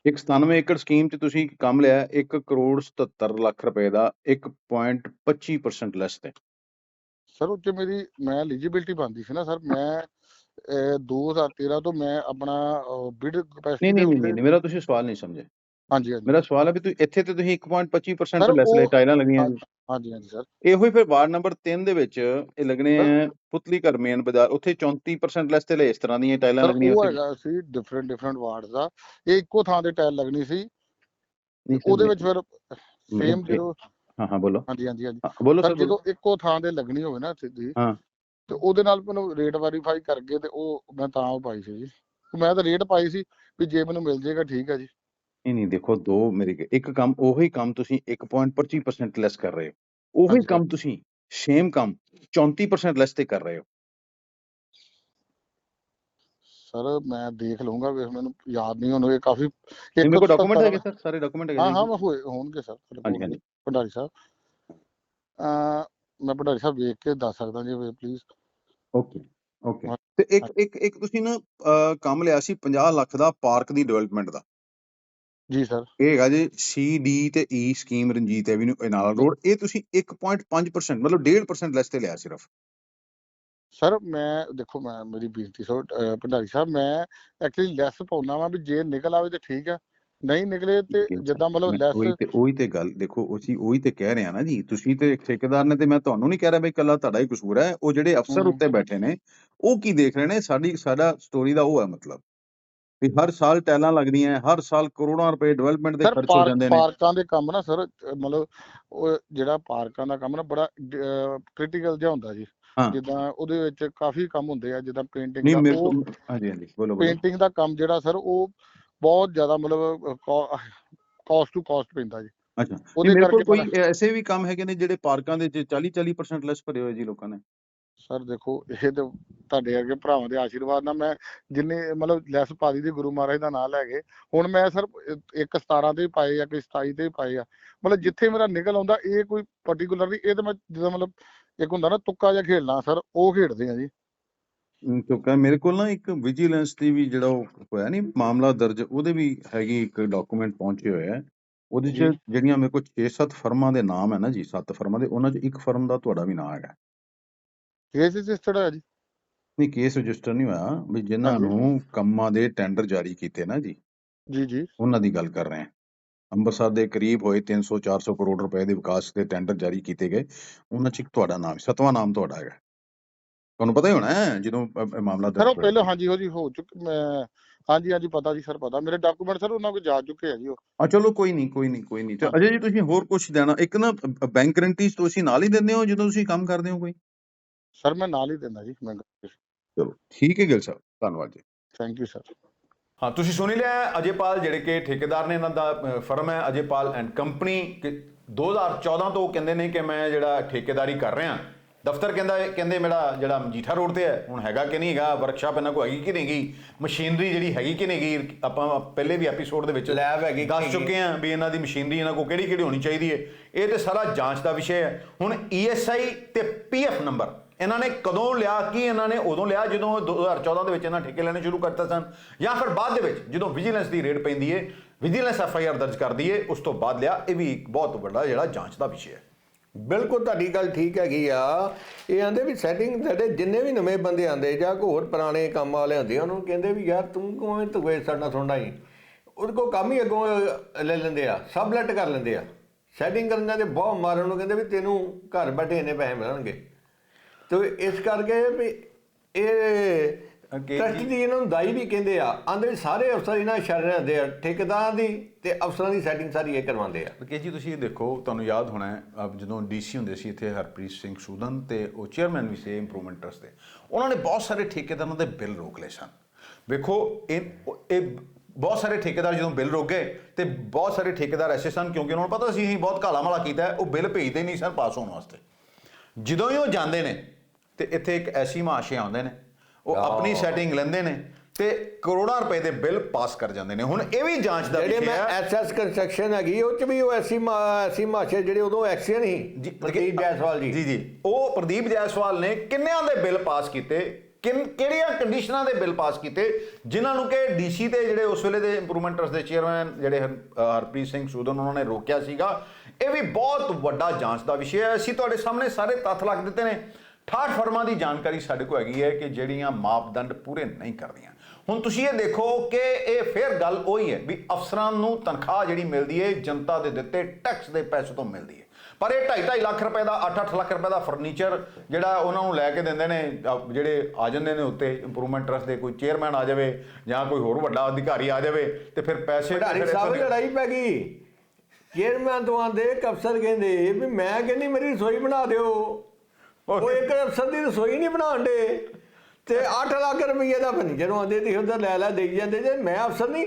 ਇੱਕ 97 ਏਕੜ ਸਕੀਮ 'ਚ ਤੁਸੀਂ ਕੰਮ ਲਿਆ 1 ਕਰੋੜ 77 ਲੱਖ ਰੁਪਏ ਦਾ 1.25% ਲੈਸ ਤੇ। ਸਰ 'ਚ ਮੇਰੀ ਮੈਂ ਐਲੀਜੀਬਿਲਟੀ ਬਣਦੀ ਸੀ ਨਾ ਸਰ ਮੈਂ ਅਹ, 2013 ਤੋਂ ਮੈਂ ਆਪਣਾ ਬਿਡ ਕਪੈਸਿਟੀ ਨਹੀਂ ਨਹੀਂ ਮੇਰਾ ਤੁਸੀਂ ਸਵਾਲ ਨਹੀਂ ਸਮਝੇ। ਹਾਂਜੀ ਹਾਂਜੀ। ਮੇਰਾ ਸਵਾਲ ਹੈ ਵੀ ਤੁਸੀਂ ਇੱਥੇ ਤੇ ਤੁਸੀਂ 1.25% Sir, ਲੈਸ ਉਹ- ਟਾਈਲਾਂ ਲੱਗੀਆਂ ਜੀ। ਹਾਂਜੀ ਹਾਂਜੀ ਸਰ। ਇਹੋ ਹੀ ਫਿਰ ਵਾਰਡ ਨੰਬਰ 3 ਦੇ ਵਿੱਚ ਇਹ ਲੱਗਣੇ ਆ ਪੁਤਲੀ ਘਰ ਮੇਨ ਬਾਜ਼ਾਰ ਉੱਥੇ 34% ਲੈਸ ਤੇ ਲਏ ਇਸ ਤਰ੍ਹਾਂ ਦੀਆਂ ਟਾਈਲਾਂ ਸਰ ਲੱਗਣੀਆਂ ਉਹ ਉੱਥੇ। ਹੈਗਾ ਸੀ ਡਿਫਰੈਂਟ ਡਿਫਰੈਂਟ ਵਾਰਡ ਦਾ। ਇਹ ਇੱਕੋ ਥਾਂ ਤੇ ਟਾਇਲ ਲੱਗਣੀ ਸੀ। ਉਹਦੇ। ਵਿੱਚ ਫਿਰ ਸੇਮ. ਜਦੋਂ ਹਾਂ ਹਾਂ ਬੋਲੋ। ਹਾਂਜੀ ਹਾਂਜੀ ਹਾਂਜੀ। ਬੋਲੋ ਸਰ। ਜਦੋਂ ਇੱਕੋ ਥਾਂ ਤੇ ਲੱਗਣੀ ਹੋਵੇ ਨਾ ਸਿੱਧੀ ਹਾਂ। ਤੇ ਉਹਦੇ ਨਾਲ ਮੈਨੂੰ ਰੇਟ ਵੈਰੀਫਾਈ ਕਰਕੇ ਤੇ ਉਹ ਮੈਂ ਤਾਂ ਉਹ ਪਾਈ ਸੀ ਜੀ। ਮੈਂ ਤਾਂ ਰੇਟ ਪਾਈ ਸੀ ਵੀ ਜੇ ਮੈਨੂੰ ਮਿਲ ਜਾਏਗਾ ਠੀਕ ਹੈ ਜੀ। ਨਹੀਂ ਨਹੀਂ ਦੇਖੋ ਦੋ ਮੇਰੇ ਇੱਕ ਕੰਮ ਉਹੀ ਕੰਮ ਤੁਸੀਂ 1.25% ਲੈਸ ਕਰ ਰਹੇ ਹੋ। ਉਹੀ ਕੰਮ ਤੁਸੀਂ ਸੇਮ ਕੰਮ 34% ਲੈਸ ਤੇ ਕਰ ਰਹੇ ਹੋ। ਸਰ ਮੈਂ ਦੇਖ ਲਵਾਂਗਾ ਵੇਖ ਮੈਨੂੰ ਯਾਦ ਨਹੀਂ ਹੁਣ ਇਹ ਕਾਫੀ ਮੇਰੇ ਕੋਲ ਡਾਕੂਮੈਂਟ ਹੈਗੇ ਸਰ ਸਾਰੇ ਡਾਕੂਮੈਂਟ ਹੈਗੇ ਹਾਂ? ਹਾਂ ਹੋਏ ਹੋਣਗੇ ਸਰ ਹਾਂਜੀ, ਹਾਂਜੀ। ਭੰਡਾਰੀ ਸਾਹਿਬ ਅ ਮੈਂ ਭੰਡਾਰੀ ਸਾਹਿਬ ਵੇਖ ਕੇ ਦੱਸ ਸਕਦਾ ਜੀ ਪਲੀਜ਼ ਓਕੇ ਓਕੇ। ਤੇ ਇੱਕ ਇੱਕ ਇੱਕ ਤੁਸੀਂ ਨਾ ਕੰਮ ਲਿਆ ਸੀ 50 ਲੱਖ ਦਾ ਪਾਰਕ ਦੀ ਡਿਵੈਲਪਮੈਂਟ ਦਾ। ਜੀ ਸਰ। ਇਹ ਹੈਗਾ ਜੀ ਸੀ ਡੀ ਤੇ ਈ ਸਕੀਮ ਰਣਜੀਤ ਐਵੀਨਿਊ ਇਨਾਲ ਰੋਡ ਇਹ ਤੁਸੀਂ 1.5% ਮਤਲਬ 1.5% ਲੈਸ ਤੇ ਲਿਆ ਸਿਰਫ। ਸਰ ਮੈਂ ਦੇਖੋ ਮੈਂ ਮੇਰੀ ਬੇਨਤੀ ਸੋ ਭੰਡਾਰੀ ਸਾਹਿਬ ਮੈਂ ਐਕਚੁਅਲੀ ਲੈਸ ਪਾਉਣਾ ਵਾ ਵੀ ਜੇ ਨਿਕਲ ਆਵੇ ਤੇ ਠੀਕ ਆ ਨਹੀਂ ਨਿਕਲੇ ਤੇ ਜਿੱਦਾਂ ਮਤਲਬ ਲੈਸ ਉਹੀ ਤੇ ਉਹੀ ਤੇ ਗੱਲ ਦੇਖੋ ਅਸੀਂ ਉਹੀ ਤੇ ਕਹਿ ਰਹੇ ਆ ਨਾ ਜੀ ਤੁਸੀਂ ਤੇ ਠੇਕੇਦਾਰ ਨੇ ਤੇ ਮੈਂ ਤੁਹਾਨੂੰ ਨਹੀਂ ਕਹਿ ਰਿਹਾ ਬਈ ਇਕੱਲਾ ਤੁਹਾਡਾ ਹੀ ਕਸੂਰ ਹੈ ਉਹ ਜਿਹੜੇ ਅਫਸਰ। ਉੱਤੇ ਬੈਠੇ ਨੇ ਉਹ ਕੀ ਦੇਖ ਰਹੇ ਨੇ? ਸਾਡੀ ਸਾਡਾ ਸਟੋਰੀ ਦਾ ਉਹ ਹੈ ਮਤਲਬ। ਵੀ ਹਰ ਸਾਲ ਟੈਲਾਂ ਲੱਗਦੀਆਂ ਹਰ ਸਾਲ ਕਰੋੜਾਂ ਰੁਪਏ ਡਿਵੈਲਪਮੈਂਟ ਦੇ ਖਰਚ ਹੋ ਜਾਂਦੇ ਨੇ। ਪਾਰਕਾਂ ਦੇ ਕੰਮ ਨਾ ਸਰ ਮਤਲਬ ਉਹ ਜਿਹੜਾ ਪਾਰਕਾਂ ਦਾ ਕੰਮ ਨਾ ਬੜਾ ਕ੍ਰਿਟੀਕਲ ਜਿਹਾ ਹੁੰਦਾ ਜੀ। ਜਿੱਦਾਂ ਉਹਦੇ ਵਿੱਚ ਕਾਫੀ ਕੰਮ ਹੁੰਦੇ ਆ ਜਿੱਦਾਂ ਪੇਂਟਿੰਗ ਦਾ ਹਾਂਜੀ ਹਾਂਜੀ ਬੋਲੋ ਪੇਂਟਿੰਗ ਦਾ ਕੰਮ ਜਿਹੜਾ ਸਰ ਉਹ ਬਹੁਤ ਜ਼ਿਆਦਾ ਮਤਲਬ ਕਾਸਟ ਟੂ ਕਾਸਟ ਪੈਂਦਾ ਜੀ। ਅੱਛਾ। ਉਹਦੇ ਕਰਕੇ ਕੋਈ ਐਸੇ ਵੀ ਕੰਮ ਹੈਗੇ ਨੇ ਜਿਹੜੇ ਪਾਰਕਾਂ ਦੇ 40 40% ਲੈਸ ਭਰੇ ਹੋਏ ਜੀ ਲੋਕਾਂ ਨੇ? ਸਰ ਦੇਖੋ ਇਹ ਤੇ ਤੁਹਾਡੇ ਅੱਗੇ ਭਰਾਵਾਂ ਦੇ ਆਸ਼ੀਰਵਾਦ ਨਾਲ ਮੈਂ ਜਿੰਨੇ ਮਤਲਬ ਲੈਸ ਪਾਦੀ ਦੀ ਗੁਰੂ ਮਹਾਰਾਜ ਦਾ ਨਾਮ ਲੈ ਕੇ ਹੁਣ ਮੈਂ ਸਰ ਇੱਕ 17 ਤੇ ਪਾਏ ਆ ਕੋਈ 27 ਤੇ ਪਾਏ ਆ। ਮਤਲਬ ਜਿੱਥੇ ਮੇਰਾ ਨਿਕਲ ਆਉਂਦਾ ਇਹ ਕੋਈ ਪਾਰਟਿਕੂਲਰਲੀ ਇਹ ਤਾਂ ਮੈਂ ਜਿੱਦਾਂ ਮਤਲਬ ਇੱਕ ਹੁੰਦਾ ਨਾ ਤੁੱਕਾ ਜਿਹਾ ਖੇਡਣਾ ਸਰ ਉਹ ਖੇਡਦੇ ਆ ਜੀ। ਕਿਉਂਕਿ ਮੇਰੇ ਕੋਲ ਨਾ ਇੱਕ ਵਿਜੀਲੈਂਸ ਦੀ ਵੀ ਜਿਹੜਾ ਉਹ ਹੋਇਆ ਨਹੀਂ ਮਾਮਲਾ ਦਰਜ ਉਹਦੇ ਵੀ ਹੈਗੀ ਇੱਕ ਡਾਕੂਮੈਂਟ ਪਹੁੰਚੇ ਹੋਏ ਆ। ਉਹਦੇ 'ਚ। ਜਿਹੜੀਆਂ ਮੇਰੇ ਕੋਲ 6-7 ਫਰਮਾਂ ਦੇ ਨਾਮ ਹੈ ਨਾ ਜੀ 7 ਫਰਮਾਂ ਦੇ ਉਹਨਾਂ 'ਚ ਇੱਕ ਫਰਮ ਦਾ ਤੁਹਾਡਾ ਵੀ ਨਾਮ ਹੈਗਾ। ਕੇਸ ਰਜਿਸਟਰਡ ਹੈ ਜੀ। ਨਹੀਂ ਕੇਸ ਰਜਿਸਟਰ ਨਹੀਂ ਹੋਇਆ ਵੀ ਜਿਨ੍ਹਾਂ। ਨੂੰ ਕੰਮਾਂ ਦੇ ਟੈਂਡਰ ਜਾਰੀ ਕੀਤੇ ਨਾ ਜੀ। ਜੀ ਜੀ। ਉਹਨਾਂ ਦੀ ਗੱਲ ਕਰ ਰਹੇ ਹਾਂ। ਅੰਮ੍ਰਿਤਸਰ ਦੇ ਕਰੀਬ ਹੋਏ 300-400 ਕਰੋੜ ਰੁਪਏ ਦੇ ਵਿਕਾਸ ਦੇ ਟੈਂਡਰ ਜਾਰੀ ਕੀਤੇ ਗਏ। ਉਹਨਾਂ 'ਚ ਇੱਕ ਤੁਹਾਡਾ ਨਾਮ ਸਤਵਾਂ ਨਾਮ ਤੁਹਾਡਾ ਹੈਗਾ। ਤੁਹਾਨੂੰ ਪਤਾ ਹੀ ਹੋਣਾ ਹੈ ਜਦੋਂ ਮਾਮਲਾ ਸਰ ਉਹ ਪਹਿਲਾਂ ਹਾਂਜੀ ਹੋ ਜੀ ਹੋ ਚੁੱਕ ਮੈਂ ਹਾਂਜੀ ਹਾਂਜੀ ਪਤਾ ਜੀ ਸਰ ਪਤਾ। ਮੇਰੇ ਡਾਕੂਮੈਂਟ ਸਰ ਉਹਨਾਂ ਕੋਲ ਜਾ ਚੁੱਕੇ ਆ ਜੀ ਉਹ। ਆ ਚਲੋ ਕੋਈ ਨਹੀਂ ਕੋਈ ਨਹੀਂ ਕੋਈ ਨਹੀਂ। ਅਜੇ ਜੀ ਤੁਸੀਂ ਹੋਰ ਕੁਝ ਦੇਣਾ ਇੱਕ ਨਾ ਬੈਂਕ ਗਰੰਟੀਜ਼ ਤੁਸੀਂ ਨਾਲ ਹੀ ਦਿੰਦੇ ਹੋ ਜਦੋਂ ਤੁਸੀਂ ਕੰਮ ਕਰਦੇ ਹੋ ਕੋਈ? ਸਰ ਮੈਂ ਨਾਲ ਹੀ ਦਿੰਦਾ ਜੀ ਮੈਂ ਚਲੋ ਠੀਕ ਹੈ ਗਿਲ ਸਾਹਿਬ ਧੰਨਵਾਦ ਜੀ। ਥੈਂਕ ਯੂ ਸਰ ਹਾਂ ਤੁਸੀਂ ਸੁਣ ਹੀ ਲਿਆ ਅਜੇਪਾਲ ਜਿਹੜੇ ਕਿ ਠੇਕੇਦਾਰ ਨੇ ਇਹਨਾਂ ਦਾ ਫਰਮ ਹੈ ਅਜੇਪਾਲ ਐਂਡ ਕੰਪਨੀ। ਕਿ 2014 ਤੋਂ ਕਹਿੰਦੇ ਨੇ ਕਿ ਮੈਂ ਜਿਹੜਾ ਠੇਕੇਦਾਰੀ ਕਰ ਰਿਹਾ। ਦਫ਼ਤਰ ਕਹਿੰਦਾ ਕਹਿੰਦੇ ਮੇਰਾ ਜਿਹੜਾ ਮਜੀਠਾ ਰੋਡ ਤੇ ਹੈ ਹੁਣ ਹੈਗਾ ਕਿ ਨਹੀਂ ਹੈਗਾ ਵਰਕਸ਼ਾਪ ਇਹਨਾਂ ਕੋਲ ਹੈਗੀ ਕਿ ਨਹੀਂ ਹੈਗੀ ਮਸ਼ੀਨਰੀ ਜਿਹੜੀ ਹੈਗੀ ਕਿ ਨਹੀਂ ਹੈਗੀ ਆਪਾਂ ਪਹਿਲੇ ਵੀ ਐਪੀਸੋਡ ਦੇ ਵਿੱਚ Lab ਹੈਗੀ ਕਿ ਦੱਸ ਚੁੱਕੇ ਹਾਂ ਵੀ ਇਹਨਾਂ ਦੀ ਮਸ਼ੀਨਰੀ ਇਹਨਾਂ ਕੋਲ ਕਿਹੜੀ ਕਿਹੜੀ ਹੋਣੀ ਚਾਹੀਦੀ ਹੈ। ਇਹ ਤੇ ਸਾਰਾ ਜਾਂਚ ਦਾ ਵਿਸ਼ਾ ਹੈ। ਹੁਣ ਈਐਸਆਈ ਤੇ ਪੀਐਫ ਨੰਬਰ ਇਹਨਾਂ ਨੇ ਕਦੋਂ ਲਿਆ ਕੀ ਇਹਨਾਂ ਨੇ ਉਦੋਂ ਲਿਆ ਜਦੋਂ 2014 ਦੇ ਵਿੱਚ ਇਹਨਾਂ ਠੇਕੇ ਲੈਣੇ ਸ਼ੁਰੂ ਕਰਤਾ ਸਨ? ਜਾਂ ਫਿਰ ਬਾਅਦ ਦੇ ਵਿੱਚ ਜਦੋਂ ਵਿਜੀਲੈਂਸ ਦੀ ਰੇਡ ਪੈਂਦੀ ਹੈ ਵਿਜੀਲੈਂਸ ਐੱਫ ਆਈ ਆਰ ਦਰਜ ਕਰਦੀ ਹੈ ਉਸ ਤੋਂ ਬਾਅਦ ਲਿਆ ਇਹ ਵੀ ਇੱਕ ਬਹੁਤ ਵੱਡਾ ਜਿਹੜਾ ਜਾਂਚ ਦਾ ਵਿਸ਼ਾ ਹੈ ਬਿਲਕੁਲ ਤੁਹਾਡੀ ਗੱਲ ਠੀਕ ਹੈਗੀ ਆ। ਇਹ ਆਂਦੇ ਵੀ ਸੈਟਿੰਗ ਜਿਹੜੇ ਜਿੰਨੇ ਵੀ ਨਵੇਂ ਬੰਦੇ ਆਂਦੇ ਜਾਂ ਕੋਈ ਹੋਰ ਪੁਰਾਣੇ ਕੰਮ ਵਾਲੇ ਹੁੰਦੇ ਆ, ਨੂੰ ਕਹਿੰਦੇ ਵੀ ਯਾਰ ਤੂੰ ਕਿਵੇਂ ਧੁਏ ਸਾਡਾ ਸੁਣਦਾ ਹੀ ਉਹਦੇ ਕੋਲ ਕੰਮ ਹੀ ਅੱਗੋਂ ਲੈ ਲੈਂਦੇ ਆ ਸਬਲੈਟ ਕਰ ਲੈਂਦੇ ਆ। ਸੈਟਿੰਗ ਕਰਨ ਜਾਂਦੇ ਬਹੁਤ ਮਾਰਨ ਨੂੰ ਕਹਿੰਦੇ ਵੀ ਤੈਨੂੰ ਘਰ ਬੈਠੇ ਇੰਨੇ ਪੈਸੇ ਮਿਲਣਗੇ। ਤੇ ਇਸ ਕਰਕੇ ਵੀ ਇਹ ਜੀ। ਦੀ ਇਹਨਾਂ ਨੂੰ ਦਾਈ ਵੀ ਕਹਿੰਦੇ ਆ ਆਂਦੇ ਸਾਰੇ ਅਫਸਰ ਇਹਨਾਂ ਇਸ਼ਾਰੇ ਰਹਿੰਦੇ ਆ ਠੇਕੇਦਾਰਾਂ ਦੀ ਤੇ ਅਫਸਰਾਂ ਦੀ ਸੈਟਿੰਗ ਸਾਰੀ ਇਹ ਕਰਵਾਉਂਦੇ ਆ। ਕਿ ਜੀ ਤੁਸੀਂ ਇਹ ਦੇਖੋ ਤੁਹਾਨੂੰ ਯਾਦ ਹੋਣਾ ਹੈ ਜਦੋਂ ਡੀਸੀ ਹੁੰਦੇ ਸੀ ਇੱਥੇ ਹਰਪ੍ਰੀਤ ਸਿੰਘ ਸੂਦਨ ਤੇ ਉਹ ਚੇਅਰਮੈਨ ਵੀ ਸੀ ਇੰਪਰੂਵਮੈਂਟ ਟਰਸਟ ਦੇ। ਉਹਨਾਂ ਨੇ ਬਹੁਤ ਸਾਰੇ ਠੇਕੇਦਾਰਾਂ ਦੇ ਬਿੱਲ ਰੋਕ ਲਏ ਸਨ। ਵੇਖੋ ਇਹ ਇਹ ਬਹੁਤ ਸਾਰੇ ਠੇਕੇਦਾਰ ਜਦੋਂ ਬਿੱਲ ਰੋਕ ਗਏ ਤੇ ਬਹੁਤ ਸਾਰੇ ਠੇਕੇਦਾਰ ਐਸੇ ਸਨ ਕਿਉਂਕਿ ਉਹਨਾਂ ਨੂੰ ਪਤਾ ਸੀ ਅਸੀਂ ਬਹੁਤ ਕਾਲਾ ਮਾਲਾ ਕੀਤਾ ਉਹ ਬਿੱਲ ਭੇਜਦੇ ਨਹੀਂ ਸਨ ਪਾਸ ਹੋਣ ਵਾਸਤੇ। ਜਦੋਂ ਹੀ ਉਹ ਜਾਂਦੇ ਨੇ ਤੇ ਇੱਥੇ ਇੱਕ ਐਸੀ ਮਾਸ਼ੇ ਆਉਂਦੇ ਨੇ ਉਹ ਆਪਣੀ। ਸੈਟਿੰਗ ਲੈਂਦੇ ਨੇ ਤੇ ਕਰੋੜਾਂ ਰੁਪਏ ਦੇ ਬਿੱਲ ਪਾਸ ਕਰ ਜਾਂਦੇ ਨੇ। ਹੁਣ ਇਹ ਵੀ ਜਾਂਚ ਦਾ ਜਿਹੜੇ ਮੈਂ ਹੈ ਐਸਐਸ ਕੰਸਟਰਕਸ਼ਨ ਹੈਗੀ ਉਹ ਚ ਵੀ ਉਹ ਐਸੀ ਐਸੀ ਮਾਸ਼ੇ ਜਿਹੜੇ ਉਦੋਂ ਐਕਸੀਅਨ ਸੀ ਪ੍ਰਦੀਪ ਜੈਸਵਾਲ ਜੀ। ਜੀ ਜੀ। ਉਹ ਪ੍ਰਦੀਪ ਜੈਸਵਾਲ ਨੇ ਕਿੰਨਿਆਂ ਦੇ ਬਿੱਲ ਪਾਸ ਕੀਤੇ? ਕਿਨ ਕਿਹੜੀਆਂ ਕੰਡੀਸ਼ਨਾਂ ਦੇ ਬਿੱਲ ਪਾਸ ਕੀਤੇ? ਜਿਨ੍ਹਾਂ ਨੂੰ ਕਿ ਡੀਸੀ ਤੇ ਜਿਹੜੇ ਉਸ ਵੇਲੇ ਦੇ ਇੰਪਰੂਵਮੈਂਟ ਟਰਸਟ ਦੇ ਚੇਅਰਮੈਨ ਜਿਹੜੇ ਹਰਪ੍ਰੀਤ ਸਿੰਘ ਸੂਦਨ ਉਹਨਾਂ ਨੇ ਰੋਕਿਆ ਸੀਗਾ। ਇਹ ਵੀ ਬਹੁਤ ਵੱਡਾ ਜਾਂਚ ਦਾ ਵਿਸ਼ਾ ਹੈ। ਅਸੀਂ ਤੁਹਾਡੇ ਸਾਹਮਣੇ ਸਾਰੇ ਤੱਥ ਰੱਖ ਦਿੱਤੇ ਨੇ। 68 ਫਰਮਾਂ ਦੀ ਜਾਣਕਾਰੀ ਸਾਡੇ ਕੋਲ ਹੈਗੀ ਹੈ ਕਿ ਜਿਹੜੀਆਂ ਮਾਪਦੰਡ ਪੂਰੇ ਨਹੀਂ ਕਰਦੀਆਂ। ਹੁਣ ਤੁਸੀਂ ਇਹ ਦੇਖੋ ਕਿ ਇਹ ਫੇਰ ਗੱਲ ਉਹੀ ਹੈ ਵੀ ਅਫਸਰਾਂ ਨੂੰ ਤਨਖਾਹ ਜਿਹੜੀ ਮਿਲਦੀ ਹੈ ਜਨਤਾ ਦੇ ਦਿੱਤੇ ਟੈਕਸ ਦੇ ਪੈਸੇ ਤੋਂ ਮਿਲਦੀ ਹੈ। ਪਰ ਇਹ 2.5 ਲੱਖ ਰੁਪਏ ਦਾ 8-8 ਲੱਖ ਰੁਪਏ ਦਾ ਫਰਨੀਚਰ ਜਿਹੜਾ ਉਹਨਾਂ ਨੂੰ ਲੈ ਕੇ ਦਿੰਦੇ ਨੇ ਜਿਹੜੇ ਆ ਜਾਂਦੇ ਨੇ ਉੱਤੇ ਇੰਪਰੂਵਮੈਂਟ ਟਰਸਟ ਦੇ ਕੋਈ ਚੇਅਰਮੈਨ ਆ ਜਾਵੇ ਜਾਂ ਕੋਈ ਹੋਰ ਵੱਡਾ ਅਧਿਕਾਰੀ ਆ ਜਾਵੇ ਤੇ ਫਿਰ ਪੈਸੇ ਭੰਡਾਰੀ ਸਾਹਿਬ ਲੜਾਈ ਪੈ ਗਈ। ਚੇਅਰਮੈਨ ਤੋਂ ਆਂਦੇ ਇੱਕ ਅਫਸਰ ਕਹਿੰਦੇ ਵੀ ਮੈਂ ਕਹਿੰਦੀ ਮੇਰੀ ਰਸੋਈ ਬਣਾ ਦਿਓ। ਉਹ ਇੱਕ ਅਫਸਰ ਦੀ ਰਸੋਈ ਨਹੀਂ ਬਣਾਉਣ ਦੇ। ਤੇ 8 ਲੱਖ ਰੁਪਏ ਦਾ ਫਰਨੀਚਰ ਆਂਦੇ ਤੇ ਉਧਰ ਲੈ ਲੈ ਦੇਈ ਜਾਂਦੇ ਜੇ ਮੈਂ ਅਫਸਰ ਨਹੀਂ।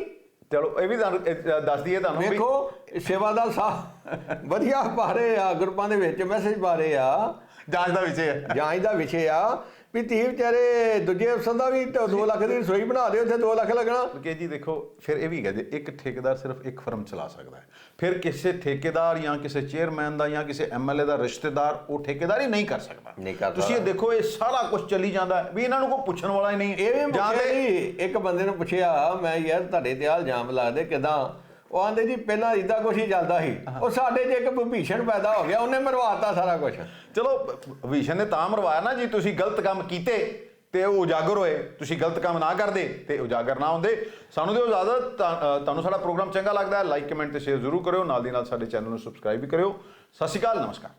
ਚਲੋ ਇਹ ਵੀ ਤੁਹਾਨੂੰ ਇਹ ਦੱਸ ਦਈਏ ਤੁਹਾਨੂੰ ਵੀ। ਵੇਖੋ ਸੇਵਾਦਾਰ ਸਾਹਿਬ ਵਧੀਆ ਪਾ ਰਹੇ ਆ ਗਰੁੱਪਾਂ ਦੇ ਵਿੱਚ ਮੈਸੇਜ ਪਾ ਰਹੇ ਆ। ਜਾਂਚ ਦਾ ਵਿਸ਼ੇ ਹੈ ਜਾਂਚ ਦਾ ਵਿਸ਼ੇ ਆ। ਵੀ ਧੀ ਵਿਚਾਰੇ ਦੂਜੇ ਅਫਸਰ ਦਾ ਵੀ 2 ਲੱਖ ਦੀ ਰਸੋਈ ਬਣਾ ਦਿਓ ਉੱਥੇ 2 ਲੱਖ ਲੱਗਣਾ। ਕਿ ਜੀ ਦੇਖੋ ਫਿਰ ਇਹ ਵੀ ਹੈ ਜੇ ਇੱਕ ਠੇਕੇਦਾਰ ਸਿਰਫ ਇੱਕ ਫਰਮ ਚਲਾ ਸਕਦਾ ਹੈ। ਫਿਰ ਕਿਸੇ ਠੇਕੇਦਾਰ ਜਾਂ ਕਿਸੇ ਚੇਅਰਮੈਨ ਦਾ ਜਾਂ ਕਿਸੇ ਐਮਐਲਏ ਦਾ ਰਿਸ਼ਤੇਦਾਰ ਉਹ ਠੇਕੇਦਾਰੀ ਨਹੀਂ ਕਰ ਸਕਦਾ। ਨਹੀਂ ਕਰ ਤੁਸੀਂ ਇਹ। ਦੇਖੋ ਇਹ ਸਾਰਾ ਕੁਝ ਚੱਲੀ ਜਾਂਦਾ ਹੈ, ਵੀ ਇਹਨਾਂ ਨੂੰ ਕੋਈ ਪੁੱਛਣ ਵਾਲਾ ਹੀ ਨਹੀਂ। ਇਹ ਵੀ ਜਾਂ ਪੁੱਛਿਆ ਤੇ- ਜੀ ਇੱਕ ਬੰਦੇ ਨੂੰ ਪੁੱਛਿਆ ਮੈਂ ਯਾਰ ਤੁਹਾਡੇ ਤੇ ਆ ਇਲਜ਼ਾਮ ਲਾਦੇ ਕਿਦਾਂ? ਉਹ ਆਂਦੇ ਜੀ ਪਹਿਲਾਂ ਇਦਾਂ ਕੁਛ ਹੀ ਚੱਲਦਾ ਸੀ। ਉਹ ਸਾਡੇ 'ਚ ਇੱਕ ਵਿਭੀਸ਼ਣ ਪੈਦਾ ਹੋ ਗਿਆ ਉਹਨੇ ਮਰਵਾਤਾ ਸਾਰਾ ਕੁਝ ਚਲੋ ਵਿਸ਼ਨ ਨੇ ਤਾਂ ਮਰਵਾਇਆ ਨਾ ਜੀ ਤੁਸੀਂ ਗਲਤ ਕੰਮ ਕੀਤੇ ਤੇ ਉਹ ਉਜਾਗਰ ਹੋਏ। ਤੁਸੀਂ ਗਲਤ ਕੰਮ ਨਾ ਕਰਦੇ ਤੇ ਉਜਾਗਰ ਨਾ ਹੁੰਦੇ। ਸਾਨੂੰ ਦਿਓ ਇਜਾਜ਼ਤ ਤਾਂ- ਅ, ਤੁਹਾਨੂੰ ਸਾਡਾ ਪ੍ਰੋਗਰਾਮ ਚੰਗਾ ਲੱਗਦਾ ਹੈ ਲਾਈਕ ਕਮੈਂਟ ਤੇ ਸ਼ੇਅਰ ਜ਼ਰੂਰ ਕਰਿਓ। ਨਾਲ ਦੀ ਨਾਲ ਸਾਡੇ ਚੈਨਲ ਨੂੰ ਸਬਸਕ੍ਰਾਈਬ ਵੀ ਕਰਿਓ। ਸਤਿ ਸ਼੍ਰੀ ਅਕਾਲ ਨਮਸਕਾਰ।